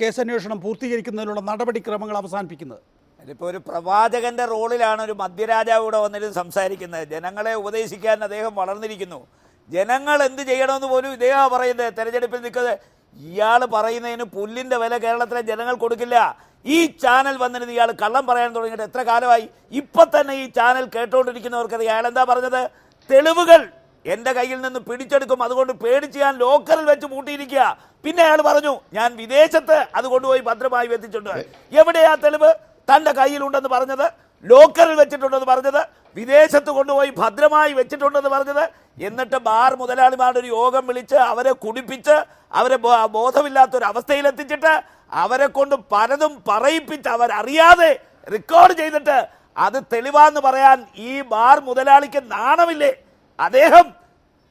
കേസന്വേഷണം പൂർത്തീകരിക്കുന്നതിനുള്ള നടപടിക്രമങ്ങൾ അവസാനിപ്പിക്കുന്നത്? ഇതിപ്പോൾ ഒരു പ്രവാചകന്റെ റോളിലാണ് ഒരു മധ്യരാജാവ് ഇവിടെ വന്നിരുന്ന് സംസാരിക്കുന്നത്. ജനങ്ങളെ ഉപദേശിക്കാൻ അദ്ദേഹം വളർന്നിരിക്കുന്നു. ജനങ്ങൾ എന്ത് ചെയ്യണമെന്ന് പോലും ഇദ്ദേഹം പറയുന്നത്. തെരഞ്ഞെടുപ്പിൽ നിൽക്കുന്നത് ഇയാൾ പറയുന്നതിന് പുല്ലിന്റെ വില കേരളത്തിലെ ജനങ്ങൾ കൊടുക്കില്ല. ഈ ചാനൽ വന്നിരുന്ന് ഇയാൾ കള്ളം പറയാൻ തുടങ്ങിയിട്ട് എത്ര കാലമായി? ഇപ്പൊ തന്നെ ഈ ചാനൽ കേട്ടോണ്ടിരിക്കുന്നവർക്ക് അയാൾ എന്താ പറഞ്ഞത്? തെളിവുകൾ എന്റെ കയ്യിൽ നിന്ന് പിടിച്ചെടുക്കും. അതുകൊണ്ട് പേടിച്ച് ഞാൻ ലോക്കറിൽ വെച്ച് പൂട്ടിയിരിക്കുക. പിന്നെ അയാൾ പറഞ്ഞു ഞാൻ വിദേശത്ത് അത് കൊണ്ടുപോയി ഭദ്രമായി എത്തിച്ചിട്ടുണ്ട്. എവിടെയാ തെളിവ്? തന്റെ കയ്യിലുണ്ടെന്ന് പറഞ്ഞത് ലോക്കറിൽ വെച്ചിട്ടുണ്ടെന്ന് പറഞ്ഞത് വിദേശത്ത് കൊണ്ടുപോയി ഭദ്രമായി വെച്ചിട്ടുണ്ടെന്ന് പറഞ്ഞത്. എന്നിട്ട് ബാർ മുതലാളിമാരുടെ ഒരു യോഗം വിളിച്ച് അവരെ കുടിപ്പിച്ച് അവരെ ബോധമില്ലാത്തൊരവസ്ഥയിലെത്തിച്ചിട്ട് അവരെ കൊണ്ട് പലതും പറയിപ്പിച്ച് അവരറിയാതെ റെക്കോർഡ് ചെയ്തിട്ട് അത് തെളിവാന്ന് പറയാൻ ഈ ബാർ മുതലാളിക്ക് നാണമില്ലേ? അദ്ദേഹം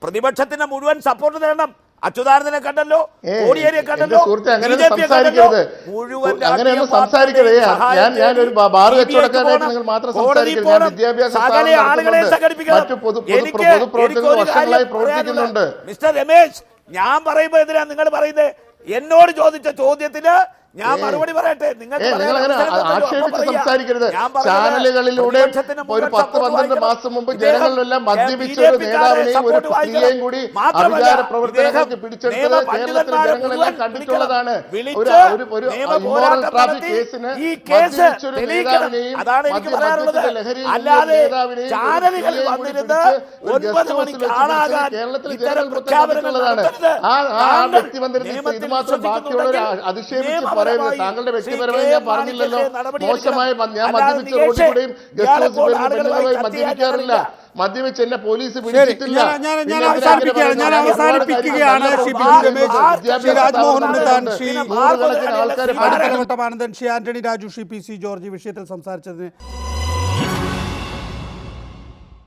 പ്രതിപക്ഷത്തിന്റെ മുഴുവൻ സപ്പോർട്ട് തരണം അച്യുതാനന്ദനെ കണ്ടല്ലോ കോടിയേരിയെ കണ്ടല്ലോ. മുഴുവൻ സകല ആളുകളെ. സംഘടിപ്പിക്കണം. മിസ്റ്റർ രമേശ് ഞാൻ പറയുമ്പോ എന്തിനാ നിങ്ങൾ പറയുന്നത് എന്നോട് ചോദിച്ച ചോദ്യത്തിന് ഞാൻ മറുപടി പറയട്ടെ? നിങ്ങൾ ആക്ഷേപിച്ച് സംസാരിക്കരുത്. ചാനലുകളിലൂടെ ഒരു പത്ത് പന്ത്രണ്ട്. മാസം മുമ്പ് ജനങ്ങളിലെല്ലാം മദ്യപിച്ച ഒരു നേതാവിനെയും ഒരു സ്ത്രീയെയും കൂടി അധികാര പ്രവർത്തനങ്ങൾക്ക് പിടിച്ചെടുത്തത് കേരളത്തിലെ ജനങ്ങളെല്ലാം കണ്ടിട്ടുള്ളതാണ്. ഒരു ഒരു നിയമ ട്രാഫിക് കേസിന് ഈ കേസ് മദ്യപിച്ച ഒരു നേതാവിനെയും മദ്യത്തിന്റെ ലഹരിയിൽ നേതാവിനെയും കേരളത്തിലെ ജനങ്ങൾ കണ്ടിട്ടുള്ളതാണ് ആ വ്യക്തി വന്നിരുന്ന് ഇത് മാത്രം ബാക്കിയുള്ളവരെ അധിക്ഷേപിച്ച് നിയമപരമായി താങ്കളുടെ വ്യക്തിപരമായി ഞാൻ പറഞ്ഞില്ലല്ലോ. മോശമായ ഞാൻ മദ്യപിച്ച റോഡിൽ കൂടെയും ഗസ്റ്റ് ഹൗസിൽ പെണ്ണുങ്ങളുമായി മദ്യപിക്കാറില്ല. മദ്യപിച്ച് എന്നെ പോലീസ് പിടിച്ചിട്ടില്ല. ഞാൻ അവസാനിപ്പിക്കുകയാണ്. ഞാൻ ശ്രീ ആന്റണി രാജു ശ്രീ പി സി ജോർജ് വിഷയത്തിൽ സംസാരിച്ചതിന്